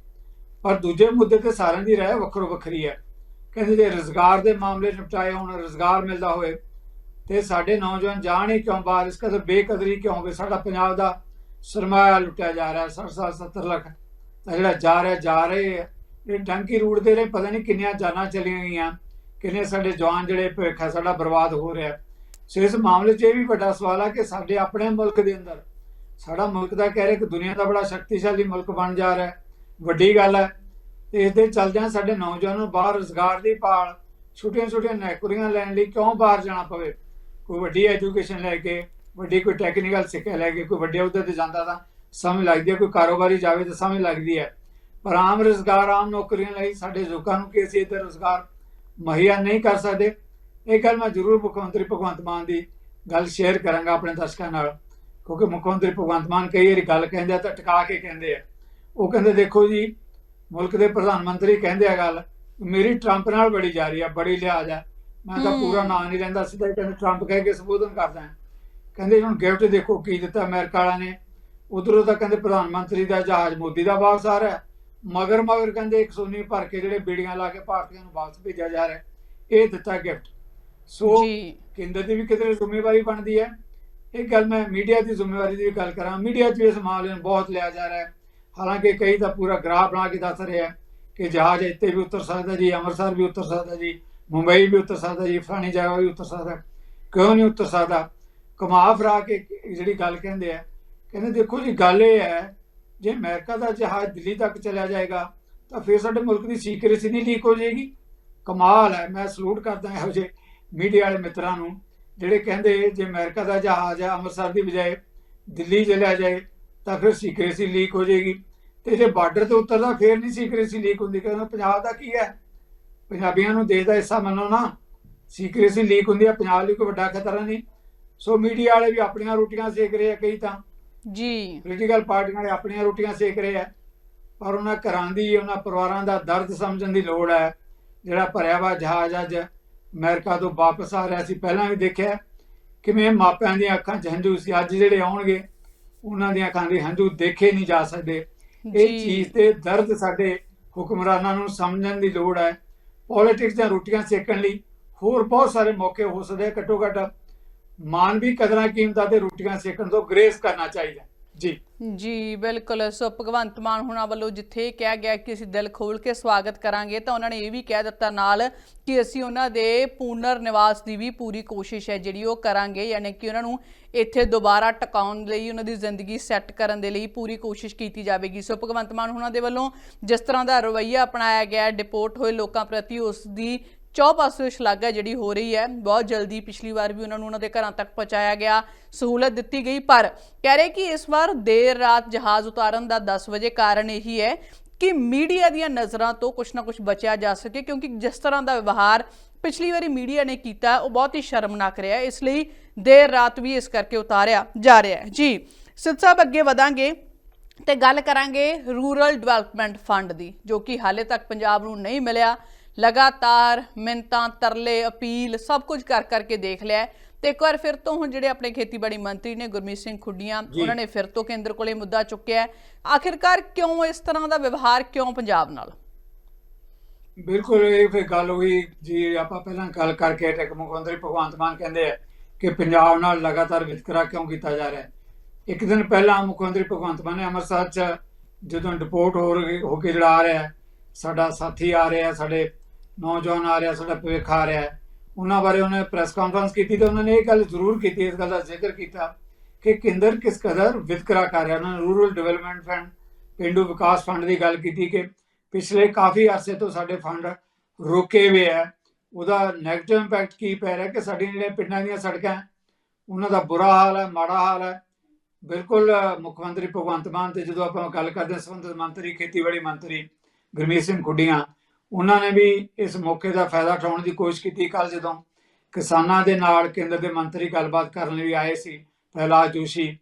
ਪਰ ਦੂਜੇ ਮੁੱਦੇ ਤੇ ਸਾਰਿਆਂ ਦੀ ਰਾਏ ਵੱਖਰੋ ਵੱਖਰੀ ਹੈ। ਕਹਿੰਦੇ ਜੇ ਰੋਜ਼ਗਾਰ ਦੇ ਮਾਮਲੇ ਨਿਪਟਾਏ ਹੁਣ, ਰੋਜ਼ਗਾਰ ਮਿਲਦਾ ਹੋਏ ਤੇ ਸਾਡੇ ਨੌਜਵਾਨ ਜਾਣ ਹੀ ਕਿਉਂ ਬਾਹਰ? ਇਸ ਕਦਰ ਬੇਕਦਰੀ ਕਿਉਂ ਹੋਵੇ? ਸਾਡਾ ਪੰਜਾਬ ਦਾ ਸਰਮਾਇਆ ਲੁੱਟਿਆ ਜਾ ਰਿਹਾ 60 70 ਲੱਖ ਤਾਂ ਜਿਹੜਾ ਜਾ ਰਿਹਾ ਜਾ ਰਹੇ ਆ, ਇਹ ਡੰਕੀ ਰੂਟ ਦੇ ਰਹੇ ਪਤਾ ਨਹੀਂ ਕਿੰਨੀਆਂ ਜਾਨਾਂ ਚਲੀਆਂ ਗਈਆਂ। ਕਿੰਨੇ ਸਾਡੇ ਜਵਾਨ ਜਿਹੜੇ ਭਵਿੱਖ ਸਾਡਾ ਬਰਬਾਦ ਹੋ ਰਿਹਾ ਸੋ ਇਸ ਮਾਮਲੇ 'ਚ ਇਹ ਵੀ ਵੱਡਾ ਸਵਾਲ ਆ ਕਿ ਸਾਡੇ ਆਪਣੇ ਮੁਲਕ ਦੇ ਅੰਦਰ ਸਾਡਾ ਮੁਲਕ ਦਾ ਕਹਿ ਰਿਹਾ ਕਿ ਦੁਨੀਆ ਦਾ ਬੜਾ ਸ਼ਕਤੀਸ਼ਾਲੀ ਮੁਲਕ ਬਣ ਜਾ ਰਿਹਾ ਵੱਡੀ ਗੱਲ ਹੈ ਤੇ ਇਸ ਦੇ ਚੱਲਦਿਆਂ ਸਾਡੇ ਨੌਜਵਾਨਾਂ ਨੂੰ ਬਾਹਰ ਰੋਜ਼ਗਾਰ ਦੀ ਭਾਲ ਛੋਟੀਆਂ-ਛੋਟੀਆਂ ਨੌਕਰੀਆਂ ਲੈਣ ਲਈ ਕਿਉਂ ਬਾਹਰ ਜਾਣਾ ਪਵੇ? ਕੋਈ ਵੱਡੀ ਐਜੂਕੇਸ਼ਨ ਲੈ ਕੇ, ਵੱਡੀ ਕੋਈ ਟੈਕਨੀਕਲ ਸਿੱਖਿਆ ਲੈ ਕੇ, ਕੋਈ ਵੱਡੇ ਅਹੁਦੇ ਤੇ ਜਾਂਦਾ ਤਾਂ ਸਮਝ ਲੱਗਦੀ ਹੈ, ਕੋਈ ਕਾਰੋਬਾਰੀ ਜਾਵੇ ਤਾਂ ਸਮਝ ਲੱਗਦੀ ਹੈ। ਪਰ ਆਮ ਰੋਜ਼ਗਾਰ, ਆਮ ਨੌਕਰੀਆਂ ਲਈ ਸਾਡੇ ਲੋਕਾਂ ਨੂੰ ਕਿ ਅਸੀਂ ਇੱਧਰ ਰੋਜ਼ਗਾਰ ਮੁਹੱਈਆ ਨਹੀਂ ਕਰ ਸਕਦੇ? ਇਹ ਗੱਲ ਮੈਂ ਜ਼ਰੂਰ ਮੁੱਖ ਮੰਤਰੀ ਭਗਵੰਤ ਮਾਨ ਦੀ ਗੱਲ ਸ਼ੇਅਰ ਕਰਾਂਗਾ ਆਪਣੇ ਦਰਸ਼ਕਾਂ ਨਾਲ। ਕਿਉਂਕਿ ਮੁੱਖ ਮੰਤਰੀ ਭਗਵੰਤ ਮਾਨ ਕਈ ਵਾਰੀ ਗੱਲ ਕਹਿੰਦੇ ਆ ਤਾਂ ਟਿਕਾ ਕੇ ਕਹਿੰਦੇ ਆ। ਉਹ ਕਹਿੰਦੇ, ਦੇਖੋ ਜੀ, ਮੁਲਕ ਦੇ ਪ੍ਰਧਾਨ ਮੰਤਰੀ ਕਹਿੰਦੇ ਆ ਗੱਲ, ਮੇਰੀ ਟਰੰਪ ਨਾਲ ਬੜੀ ਜਾ ਰਹੀ ਆ, ਬੜੀ ਲਿਹਾਜ਼ ਆ। ਮੈਂ ਤਾਂ। ਪੂਰਾ ਨਾਂ ਨਹੀਂ ਲੈਂਦਾ ਸਿੱਧਾ ਕਹਿੰਦੇ ਟਰੰਪ ਕਹਿ ਕੇ ਸੰਬੋਧਨ ਕਰਦਾ ਹਾਂ। ਕਹਿੰਦੇ ਹੁਣ ਗਿਫਟ ਦੇਖੋ ਕੀ ਦਿੱਤਾ ਅਮਰੀਕਾ ਵਾਲਿਆਂ ਨੇ। ਉਧਰੋਂ ਤਾਂ ਕਹਿੰਦੇ ਪ੍ਰਧਾਨ ਮੰਤਰੀ ਦਾ ਜਹਾਜ਼ ਮੋਦੀ ਦਾ ਵਾਪਸ ਆ ਰਿਹਾ ਮਗਰ ਮਗਰ ਕਹਿੰਦੇ 119 ਭਰ ਕੇ ਜਿਹੜੇ ਬੀੜੀਆਂ ਲਾ ਕੇ ਭਾਰਤੀਆਂ ਨੂੰ ਵਾਪਸ ਭੇਜਿਆ ਜਾ ਰਿਹਾ ਇਹ ਦਿੱਤਾ ਗਿਫਟ। ਸੋ ਜੀ। ਕੇਂਦਰ ਦੀ ਵੀ ਕਿਤੇ ਜ਼ਿੰਮੇਵਾਰੀ ਬਣਦੀ ਹੈ। ਇਹ ਗੱਲ ਮੈਂ ਮੀਡੀਆ ਦੀ ਜ਼ਿੰਮੇਵਾਰੀ ਦੀ ਵੀ ਗੱਲ ਕਰਾਂ। ਮੀਡੀਆ 'ਚ ਵੀ ਇਸ ਮਾਮਲੇ ਨੂੰ ਬਹੁਤ ਲਿਆ ਜਾ ਰਿਹਾ ਹੈ। ਹਾਲਾਂਕਿ ਕਈ ਤਾਂ ਪੂਰਾ ਗ੍ਰਾਫ ਬਣਾ ਕੇ ਦੱਸ ਰਿਹਾ ਕਿ ਜਹਾਜ਼ ਇੱਥੇ ਵੀ ਉਤਰ ਸਕਦਾ ਜੀ ਅੰਮ੍ਰਿਤਸਰ ਵੀ ਉਤਰ ਸਕਦਾ ਜੀ। ਮੁੰਬਈ ਵੀ ਉਤਰ ਸਕਦਾ ਜੀ ਫਲਾਣੀ ਜਗ੍ਹਾ ਵੀ ਉਤਰ ਸਕਦਾ। ਕਿਉਂ ਨਹੀਂ ਉਤਰ ਸਕਦਾ? ਕਮਾ ਫਰਾ ਕੇ ਜਿਹੜੀ ਗੱਲ ਕਹਿੰਦੇ ਆ, ਕਹਿੰਦੇ ਦੇਖੋ ਜੀ, ਗੱਲ ਇਹ ਹੈ, ਜੇ ਅਮਰੀਕਾ ਦਾ ਜਹਾਜ਼ ਦਿੱਲੀ ਤੱਕ ਚਲਾ ਜਾਏਗਾ, ਤਾਂ ਫਿਰ ਸਾਡੇ ਮੁਲਕ ਦੀ ਸੀਕ੍ਰੇਸੀ ਨਹੀਂ ਲੀਕ ਹੋ ਜਾਏਗੀ। ਕਮਾਲ ਹੈ, ਮੈਂ ਸਲੂਟ ਕਰਦਾ ਇਹੋ ਜਿਹੇ ਮੀਡੀਆ ਵਾਲੇ ਮਿੱਤਰਾਂ ਨੂੰ, ਜਿਹੜੇ ਕਹਿੰਦੇ ਜੇ ਅਮਰੀਕਾ ਦਾ ਜਹਾਜ਼ ਹੈ ਅੰਮ੍ਰਿਤਸਰ ਦੀ ਬਜਾਏ ਦਿੱਲੀ ਚਲਿਆ ਜਾਏ, ਤਾਂ ਫਿਰ ਸੀਕ੍ਰੇਸੀ ਲੀਕ ਹੋ ਜਾਏਗੀ। ਤੇ ਜੇ ਬਾਰਡਰ ਤੇ ਉਤਰਦਾ, ਫਿਰ ਨਹੀਂ ਸੀਕ੍ਰੇਸੀ ਲੀਕ ਹੁੰਦੀ, ਕਹਿੰਦਾ ਪੰਜਾਬ ਦਾ ਕੀ ਹੈ? ਪੰਜਾਬੀਆਂ ਨੂੰ ਦੇਸ਼ ਦਾ ਹਿੱਸਾ ਮੰਨੋ ਨਾ ਸੀਕ੍ਰੇਸੀ ਲੀਕ ਹੁੰਦੀ ਹੈ ਪੰਜਾਬ ਲਈ ਕੋਈ ਵੱਡਾ ਖਤਰਾ ਨਹੀਂ। ਸੋ ਮੀਡੀਆ ਵਾਲੇ ਵੀ ਆਪਣੀਆਂ ਰੋਟੀਆਂ ਸੇਕ ਰਹੇ ਆ ਕਈ ਤਾਂ। ਜੀ। ਪੋਲੀਟੀਕਲ ਪਾਰਟੀਆਂ ਵਾਲੇ ਆਪਣੀਆਂ ਰੋਟੀਆਂ ਸੇਕ ਰਹੇ ਆ। ਪਰ ਉਹਨਾਂ ਘਰਾਂ ਦੀ ਉਹਨਾਂ ਪਰਿਵਾਰਾਂ ਦਾ ਦਰਦ ਸਮਝਣ ਦੀ ਲੋੜ ਹੈ। ਜਿਹੜਾ ਭਰਿਆ ਵਾ ਜਹਾਜ਼ ਅੱਜ ਅਮਰੀਕਾ ਤੋਂ ਵਾਪਸ ਆ ਰਿਹਾ ਸੀ ਪਹਿਲਾਂ ਵੀ ਦੇਖਿਆ। ਕਿਵੇਂ ਮਾਪਿਆਂ ਦੀਆਂ ਅੱਖਾਂ 'ਚ ਹੰਝੂ ਸੀ ਅੱਜ ਜਿਹੜੇ ਆਉਣਗੇ ਉਹਨਾਂ ਦੀਆਂ ਅੱਖਾਂ ਦੇ ਹੰਝੂ ਦੇਖੇ ਨਹੀਂ ਜਾ ਸਕਦੇ। ਇਹ। ਚੀਜ਼ ਤੇ ਦਰਦ ਸਾਡੇ ਹੁਕਮਰਾਨਾਂ ਨੂੰ ਸਮਝਣ ਦੀ ਲੋੜ ਹੈ। ਪੋਲਿਟਿਕਸ ਜਾਂ ਰੋਟੀਆਂ ਸੇਕਣ ਲਈ ਹੋਰ ਬਹੁਤ ਸਾਰੇ ਮੌਕੇ ਹੋ ਸਕਦੇ ਘੱਟੋ ਘੱਟ ਮਾਨਵੀ ਕਦਰਾਂ ਕੀਮਤਾਂ ਤੇ ਰੋਟੀਆਂ ਸੇਕਣ ਤੋਂ ਗ੍ਰੇਸ ਕਰਨਾ ਚਾਹੀਦਾ। ਜੀ। ਜੀ, ਬਿਲਕੁਲ। ਸੋ ਭਗਵੰਤ ਮਾਨ ਹੁਣਾਂ ਵੱਲੋਂ ਜਿੱਥੇ ਕਿਹਾ ਗਿਆ ਕਿ ਅਸੀਂ ਦਿਲ ਖੋਲ ਕੇ ਸਵਾਗਤ ਕਰਾਂਗੇ, ਤਾਂ ਉਹਨਾਂ ਨੇ ਇਹ ਵੀ ਕਹਿ ਦਿੱਤਾ ਨਾਲ ਕਿ ਅਸੀਂ ਉਹਨਾਂ ਦੇ ਪੂਨਰ ਨਿਵਾਸ ਦੀ ਵੀ ਪੂਰੀ ਕੋਸ਼ਿਸ਼ ਹੈ, ਜਿਹੜੀ ਉਹ ਕਰਾਂਗੇ। ਯਾਨੀ ਕਿ ਉਹਨਾਂ ਨੂੰ ਇੱਥੇ ਦੁਬਾਰਾ ਟਿਕਾਉਣ ਲਈ, ਉਹਨਾਂ ਦੀ ਜ਼ਿੰਦਗੀ ਸੈੱਟ ਕਰਨ ਦੇ ਲਈ ਪੂਰੀ ਕੋਸ਼ਿਸ਼ ਕੀਤੀ ਜਾਵੇਗੀ। ਸੋ ਭਗਵੰਤ ਮਾਨ ਹੁਣਾਂ ਦੇ ਵੱਲੋਂ ਜਿਸ ਤਰ੍ਹਾਂ ਦਾ ਰਵੱਈਆ ਅਪਣਾਇਆ ਗਿਆ, ਡਿਪੋਰਟ ਹੋਏ ਲੋਕਾਂ ਪ੍ਰਤੀ ਉਸ ਦੀ ਚੌ ਪਾਸੇ ਸ਼ਲਾਘਾ ਜਿਹੜੀ ਹੋ ਰਹੀ ਹੈ, ਬਹੁਤ ਜਲਦੀ ਪਿਛਲੀ ਵਾਰ ਵੀ ਉਹਨਾਂ ਨੂੰ ਉਹਨਾਂ ਦੇ ਘਰਾਂ ਤੱਕ ਪਹੁੰਚਾਇਆ ਗਿਆ, ਸਹੂਲਤ ਦਿੱਤੀ ਗਈ, ਪਰ ਕਹਿ ਰਹੇ ਕਿ ਇਸ ਵਾਰ ਦੇਰ ਰਾਤ ਜਹਾਜ਼ ਉਤਾਰਨ ਦਾ 10 ਵਜੇ ਕਾਰਨ ਇਹੀ ਹੈ ਕਿ ਮੀਡੀਆ ਦੀਆਂ ਨਜ਼ਰਾਂ ਤੋਂ ਕੁਝ ਨਾ ਕੁਝ ਬਚਿਆ ਜਾ ਸਕੇ, ਕਿਉਂਕਿ ਜਿਸ ਤਰ੍ਹਾਂ ਦਾ ਵਿਵਹਾਰ ਪਿਛਲੀ ਵਾਰੀ ਮੀਡੀਆ ਨੇ ਕੀਤਾ, ਉਹ ਬਹੁਤ ਹੀ ਸ਼ਰਮਨਾਕ ਰਿਹਾ, ਇਸ ਲਈ ਦੇਰ ਰਾਤ ਵੀ ਇਸ ਕਰਕੇ ਉਤਾਰਿਆ ਜਾ ਰਿਹਾ ਹੈ। ਜੀ, ਸਿੱਧ ਸਾਹਿਬ ਅੱਗੇ ਵਧਾਂਗੇ ਤੇ ਗੱਲ ਕਰਾਂਗੇ ਰੂਰਲ ਡਿਵੈਲਪਮੈਂਟ ਫੰਡ ਦੀ, ਜੋ ਕਿ ਹਾਲੇ ਤੱਕ ਪੰਜਾਬ ਨੂੰ ਨਹੀਂ ਮਿਲਿਆ। ਲਗਾਤਾਰ ਮਿੰਤਾਂ ਤਰਲੇ ਅਪੀਲ ਸਭ ਕੁਝ ਕਰ ਕਰਕੇ ਦੇਖ ਲਿਆ। ਤੇ ਇੱਕ ਵਾਰ ਫਿਰ ਤੋਂ ਹੁਣ ਜਿਹੜੇ ਆਪਣੇ ਖੇਤੀਬਾੜੀ ਮੰਤਰੀ ਨੇ ਗੁਰਮੀਤ ਸਿੰਘ ਖੁੱਡੀਆਂ। ਉਹਨਾਂ ਨੇ ਫਿਰ ਤੋਂ ਕੇਂਦਰ ਕੋਲੇ ਮੁੱਦਾ ਚੁੱਕਿਆ। ਆਖਿਰਕਾਰ ਕਿਉਂ ਇਸ ਤਰ੍ਹਾਂ ਦਾ ਵਿਵਹਾਰ ਕਿਉਂ ਪੰਜਾਬ ਨਾਲ ਬਿਲਕੁਲ ਇਹ ਫਿਰ ਗੱਲ ਹੋਈ ਜੀ ਆਪਾਂ ਪਹਿਲਾਂ ਗੱਲ ਕਰਕੇ ਟੈਕ ਮੁੱਖ ਮੰਤਰੀ ਭਗਵੰਤ ਮਾਨ ਕਹਿੰਦੇ ਆ ਕਿ ਪੰਜਾਬ ਨਾਲ ਲਗਾਤਾਰ ਵਿਤਕਰਾ ਕਿਉਂ ਕੀਤਾ ਜਾ ਰਿਹਾ ਹੈ ਇੱਕ ਦਿਨ ਪਹਿਲਾਂ ਮੁੱਖ ਮੰਤਰੀ ਭਗਵੰਤ ਮਾਨ ਨੇ ਅੰਮ੍ਰਿਤਸਰ 'ਚ ਜਦੋਂ ਡਿਪੋਰਟ ਹੋ ਰਹੀ- ਹੋ ਕੇ ਜਿਹੜਾ ਆ ਰਿਹਾ ਸਾਡਾ ਸਾਥੀ ਆ ਰਿਹਾ ਸਾਡੇ ਨੌਜਵਾਨ ਆ ਰਿਹਾ, ਸਾਡਾ ਭਵਿੱਖ ਆ ਰਿਹਾ ਉਹਨਾਂ ਬਾਰੇ ਉਹਨੇ ਪ੍ਰੈਸ ਕਾਨਫਰੰਸ ਕੀਤੀ ਤੇ ਉਹਨਾਂ ਨੇ ਇਹ ਗੱਲ ਜ਼ਰੂਰ ਕੀਤੀ, ਇਸ ਗੱਲ ਦਾ ਜ਼ਿਕਰ ਕੀਤਾ ਕਿ ਕੇਂਦਰ ਕਿਸ ਕਦਰ ਵਿਤਕਰਾ ਕਰ ਰਿਹਾ। ਉਹਨਾਂ ਨੇ ਰੂਰਲ ਡਿਵੈਲਪਮੈਂਟ ਫੰਡ ਪਿੰਡੂ ਵਿਕਾਸ ਫੰਡ ਦੀ ਗੱਲ ਕੀਤੀ ਕਿ ਪਿਛਲੇ ਕਾਫੀ ਅਰਸੇ ਤੋਂ ਸਾਡੇ ਫੰਡ ਰੁਕੇ ਹੋਏ ਆ ਉਹਦਾ ਨੈਗੇਟਿਵ ਇੰਪੈਕਟ ਕੀ ਪੈ ਰਿਹਾ ਕਿ ਸਾਡੀਆਂ ਜਿਹੜੀਆਂ ਪਿੰਡਾਂ ਦੀਆਂ ਸੜਕਾਂ ਉਹਨਾਂ ਦਾ ਬੁਰਾ ਹਾਲ ਹੈ, ਮਾੜਾ ਹਾਲ ਹੈ। ਬਿਲਕੁਲ ਮੁੱਖ ਮੰਤਰੀ ਭਗਵੰਤ ਮਾਨ ਤੇ ਜਦੋਂ ਆਪਾਂ ਗੱਲ ਕਰਦੇ ਹਾਂ ਸੰਬੰਧਿਤ ਮੰਤਰੀ, ਖੇਤੀਬਾੜੀ ਮੰਤਰੀ ਗੁਰਮੀਤ ਸਿੰਘ ਖੁੱਡੀਆਂ ਉਹਨਾਂ ਨੇ ਵੀ ਇਸ ਮੌਕੇ ਦਾ ਫਾਇਦਾ ਉਠਾਉਣ ਦੀ ਕੋਸ਼ਿਸ਼ ਕੀਤੀ। ਕੱਲ ਜਦੋਂ ਕਿਸਾਨਾਂ ਦੇ ਨਾਲ ਕੇਂਦਰ ਦੇ ਮੰਤਰੀ ਗੱਲਬਾਤ ਕਰਨ ਲਈ ਆਏ ਸੀ ਪ੍ਰਹਿਲਾਦ ਜੋਸ਼ੀ,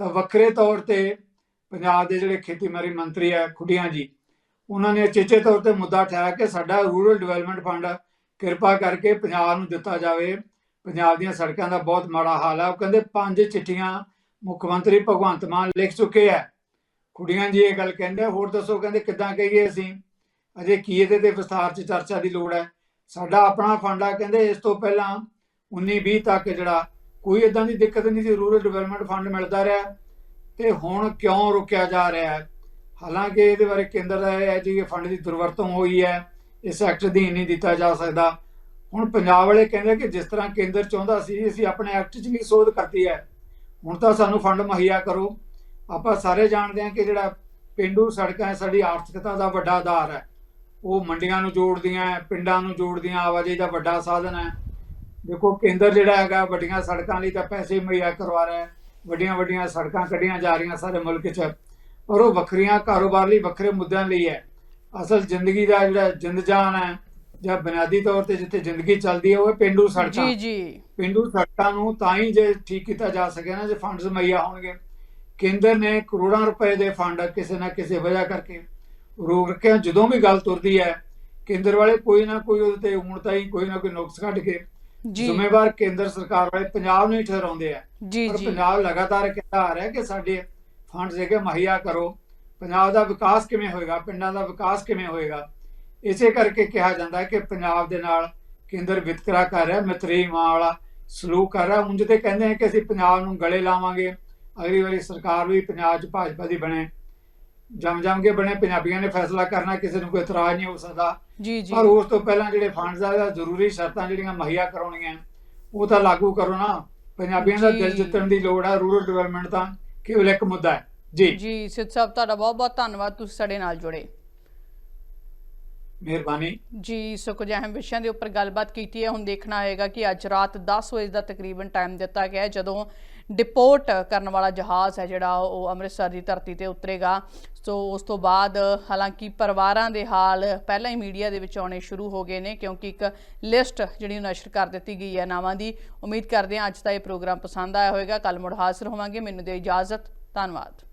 ਤਾਂ ਵੱਖਰੇ ਤੌਰ ਤੇ ਪੰਜਾਬ ਦੇ ਜਿਹੜੇ ਖੇਤੀਬਾੜੀ ਮੰਤਰੀ ਹੈ ਖੁੱਡੀਆਂ ਜੀ, ਉਹਨਾਂ ਨੇ ਚੇਚੇ ਤੌਰ ਤੇ ਮੁੱਦਾ ਉਠਾਇਆ ਕਿ ਸਾਡਾ ਰੂਰਲ ਡਿਵੈਲਪਮੈਂਟ ਫੰਡ ਕਿਰਪਾ ਕਰਕੇ ਪੰਜਾਬ ਨੂੰ ਦਿੱਤਾ ਜਾਵੇ। ਪੰਜਾਬ ਦੀਆਂ ਸੜਕਾਂ ਦਾ ਬਹੁਤ ਮਾੜਾ ਹਾਲ ਹੈ ਉਹ ਕਹਿੰਦੇ ਪੰਜ ਚਿੱਠੀਆਂ ਮੁੱਖ ਮੰਤਰੀ ਭਗਵੰਤ ਮਾਨ ਲਿਖ ਚੁੱਕੇ ਹੈ ਕੁੜੀਆਂ ਜੀ ਇਹ ਗੱਲ ਕਹਿੰਦੇ ਹੋਰ ਦੱਸੋ, ਕਹਿੰਦੇ ਕਿੱਦਾਂ ਕਹੀਏ ਅਸੀਂ? ਅਜੇ ਕੀ ਇਹਦੇ ਤੇ ਵਿਸਥਾਰ ਚ ਚਰਚਾ ਦੀ ਲੋੜ ਹੈ? ਸਾਡਾ ਆਪਣਾ ਫੰਡ ਆ, ਕਹਿੰਦੇ ਇਸ ਤੋਂ ਪਹਿਲਾਂ 19 20 ਤੱਕ ਜਿਹੜਾ ਕੋਈ ਇਦਾਂ ਦੀ ਦਿੱਕਤ ਨਹੀਂ ਸੀ ਰੂਰਲ ਡਿਵੈਲਪਮੈਂਟ ਫੰਡ ਮਿਲਦਾ ਰਿਹਾ ਤੇ ਹੁਣ ਕਿਉਂ ਰੁਕਿਆ ਜਾ ਰਿਹਾ ਹੈ? ਹਾਲਾਂਕਿ ਇਹਦੇ ਬਾਰੇ ਕੇਂਦਰ ਦਾ ਇਹ ਹੈ ਜੀ, ਇਹ ਫੰਡ ਦੀ ਦੁਰਵਰਤੋਂ ਹੋਈ ਹੈ, ਇਸ ਐਕਟ ਅਧੀਨ ਨਹੀਂ ਦਿੱਤਾ ਜਾ ਸਕਦਾ। ਹੁਣ ਪੰਜਾਬ ਵਾਲੇ ਕਹਿੰਦੇ ਕਿ ਜਿਸ ਤਰ੍ਹਾਂ ਕੇਂਦਰ ਚਾਹੁੰਦਾ ਸੀ, ਅਸੀਂ ਆਪਣੇ ਐਕਟ 'ਚ ਵੀ ਸੋਧ ਕਰਤੀ ਹੈ। ਹੁਣ ਤਾਂ ਸਾਨੂੰ ਫੰਡ ਮੁਹੱਈਆ ਕਰੋ। ਆਪਾਂ ਸਾਰੇ ਜਾਣਦੇ ਹਾਂ ਕਿ ਜਿਹੜਾ ਪਿੰਡੂ ਸੜਕਾਂ ਸਾਡੀ ਆਰਥਿਕਤਾ ਦਾ ਵੱਡਾ ਆਧਾਰ ਹੈ। ਉਹ ਮੰਡੀਆਂ ਨੂੰ ਜੋੜਦੀਆਂ ਹੈ, ਪਿੰਡਾਂ ਨੂੰ ਜੋੜਦੀਆਂ ਆਵਾਜਾਈ ਦਾ ਵੱਡਾ ਸਾਧਨ ਹੈ। ਦੇਖੋ ਕੇਂਦਰ ਜਿਹੜਾ ਹੈਗਾ ਵੱਡੀਆਂ ਸੜਕਾਂ ਲਈ ਤਾਂ ਪੈਸੇ ਮੁਹੱਈਆ ਕਰਵਾ ਰਿਹਾ ਹੈ। ਵੱਡੀਆਂ ਵੱਡੀਆਂ ਸੜਕਾਂ ਕੱਢੀਆਂ ਜਾ ਰਹੀਆਂ ਸਾਰੇ ਮੁਲਕ 'ਚ। ਪਰ ਉਹ ਵੱਖਰੀਆਂ ਕਾਰੋਬਾਰ ਲਈ ਵੱਖਰੇ ਮੁੱਦਿਆਂ ਲਈ ਹੈ। ਅਸਲ ਜ਼ਿੰਦਗੀ ਦਾ ਜਿਹੜਾ ਜਿੰਦ ਜਾਨ ਹੈ ਜਾਂ ਬੁਨਿਆਦੀ ਤੌਰ ਤੇ ਜਿੱਥੇ ਜ਼ਿੰਦਗੀ ਚੱਲਦੀ ਹੈ ਉਹ ਪਿੰਡੂ ਸੜਕਾਂ। ਜੀ ਜੀ। ਪਿੰਡੂ ਸੜਕਾਂ ਨੂੰ ਤਾਂ ਹੀ ਜੇ ਠੀਕ ਕੀਤਾ ਜਾ ਸਕੇ ਨਾ ਜੇ ਫੰਡਸ ਮੁਹੱਈਆ ਹੋਣਗੇ। ਕੇਂਦਰ ਨੇ ਕਰੋੜਾਂ ਰੁਪਏ ਦੇ ਫੰਡ ਕਿਸੇ ਨਾ ਕਿਸੇ ਵਜ੍ਹਾ ਕਰਕੇ ਰੋਕ ਰੱਖਿਆ। ਜਦੋਂ ਵੀ ਗੱਲ ਤੁਰਦੀ ਹੈ ਕੇਂਦਰ ਵਾਲੇ ਕੋਈ ਨਾ ਕੋਈ ਉਹਦੇ ਤੇ ਊਣਤਾ ਹੀ ਕੋਈ ਨਾ ਕੋਈ ਨੁਕਸ ਕੱਢ ਕੇ ਜ਼ਿੰਮੇਵਾਰ ਕੇਂਦਰ ਸਰਕਾਰ ਵਾਲੇ ਪੰਜਾਬ ਨੂੰ ਹੀ ਠਹਿਰਾਉਂਦੇ ਆ। ਜੀ ਪਰ ਪੰਜਾਬ ਲਗਾਤਾਰ ਕਹਿੰਦਾ ਆ ਰਿਹਾ ਕਿ ਸਾਡੇ ਫੰਡ ਜਿਹੜੇ ਮੁਹੱਈਆ ਕਰੋ। ਪੰਜਾਬ ਦਾ ਵਿਕਾਸ ਕਿਵੇਂ ਹੋਏਗਾ? ਪਿੰਡਾਂ ਦਾ ਵਿਕਾਸ ਕਿਵੇਂ ਹੋਏਗਾ? ਇਸੇ ਕਰਕੇ ਕਿਹਾ ਜਾਂਦਾ ਹੈ ਕਿ ਪੰਜਾਬ ਦੇ ਨਾਲ ਕੇਂਦਰ ਵਿਤਕਰਾ ਕਰ ਰਿਹਾ ਮਿਤਰੀ ਮਾਂ ਵਾਲਾ ਸਲੂਕ ਕਰ ਰਿਹਾ। ਉਂਝ ਤੇ ਕਹਿੰਦੇ ਆ ਕਿ ਅਸੀਂ ਪੰਜਾਬ ਨੂੰ ਗਲੇ ਲਾਵਾਂਗੇ। ਅਗਲੀ ਵਾਰੀ ਸਰਕਾਰ ਵੀ ਪੰਜਾਬ 'ਚ ਭਾਜਪਾ ਦੀ ਬਣੇ। ਜਮ ਜਮ ਕੇ ਬਣੇ ਪੰਜਾਬੀਆਂ ਨੇ ਫੈਸਲਾ ਕਰਨਾ ਕਿਸੇ ਨੂੰ ਕੋਈ ਇਤਰਾਜ਼ ਨਹੀਂ ਹੋ ਸਕਦਾ। ਜੀ ਜੀ। ਪਰ ਉਸ ਤੋਂ ਪਹਿਲਾਂ ਜਿਹੜੇ ਫੰਡਸ ਆ ਜ਼ਰੂਰੀ ਸ਼ਰਤਾਂ ਜਿਹੜੀਆਂ ਮੁਹੱਈਆ ਕਰਾਉਣੀਆਂ ਉਹ ਤਾਂ ਲਾਗੂ ਕਰੋ ਨਾ। ਪੰਜਾਬੀਆਂ ਦਾ ਦਿਲ। ਜਿੱਤਣ ਦੀ ਲੋੜ ਹੈ ਰੂਰਲ ਡਿਵੈਲਪਮੈਂਟ ਤਾਂ ਕੇਵਲ ਇੱਕ ਮੁੱਦਾ ਹੈ। ਜੀ। ਜੀ ਸਿੱਧ ਸਾਹਿਬ ਤੁਹਾਡਾ ਬਹੁਤ ਬਹੁਤ ਧੰਨਵਾਦ ਤੁਸੀਂ ਸਾਡੇ ਨਾਲ ਜੁੜੇ। ਮਿਹਰਬਾਨੀ। ਜੀ ਸੋ ਕੁਝ ਅਹਿਮ ਵਿਸ਼ਿਆਂ ਦੇ ਉੱਪਰ ਗੱਲਬਾਤ ਕੀਤੀ ਹੈ। ਹੁਣ ਦੇਖਣਾ ਹੋਏਗਾ ਕਿ ਅੱਜ ਰਾਤ 10 ਵਜੇ ਦਾ ਤਕਰੀਬਨ ਟਾਈਮ ਦਿੱਤਾ ਗਿਆ ਹੈ ਜਦੋਂ ਡਿਪੋਰਟ ਕਰਨ ਵਾਲਾ ਜਹਾਜ਼ ਹੈ ਜਿਹੜਾ ਉਹ ਅੰਮ੍ਰਿਤਸਰ ਦੀ ਧਰਤੀ ਤੇ ਉਤਰੇਗਾ। ਸੋ ਉਸ ਤੋਂ ਬਾਅਦ ਹਾਲਾਂਕਿ ਪਰਿਵਾਰਾਂ ਦੇ ਹਾਲ ਪਹਿਲਾਂ ਹੀ ਮੀਡੀਆ ਦੇ ਵਿੱਚ ਆਉਣੇ ਸ਼ੁਰੂ ਹੋ ਗਏ ਨੇ, ਕਿਉਂਕਿ ਇੱਕ ਲਿਸਟ ਜਿਹੜੀ ਉਹ ਨਸ਼ਰ ਕਰ ਦਿੱਤੀ ਗਈ ਹੈ ਨਾਵਾਂ ਦੀ। ਉਮੀਦ ਕਰਦੇ ਹਾਂ ਅੱਜ ਦਾ ਇਹ ਪ੍ਰੋਗਰਾਮ ਪਸੰਦ ਆਇਆ ਹੋਵੇਗਾ। ਕੱਲ ਮੁੜ ਹਾਜ਼ਰ ਹੋਵਾਂਗੇ। ਮੈਨੂੰ ਦਿਓ ਇਜਾਜ਼ਤ। ਧੰਨਵਾਦ।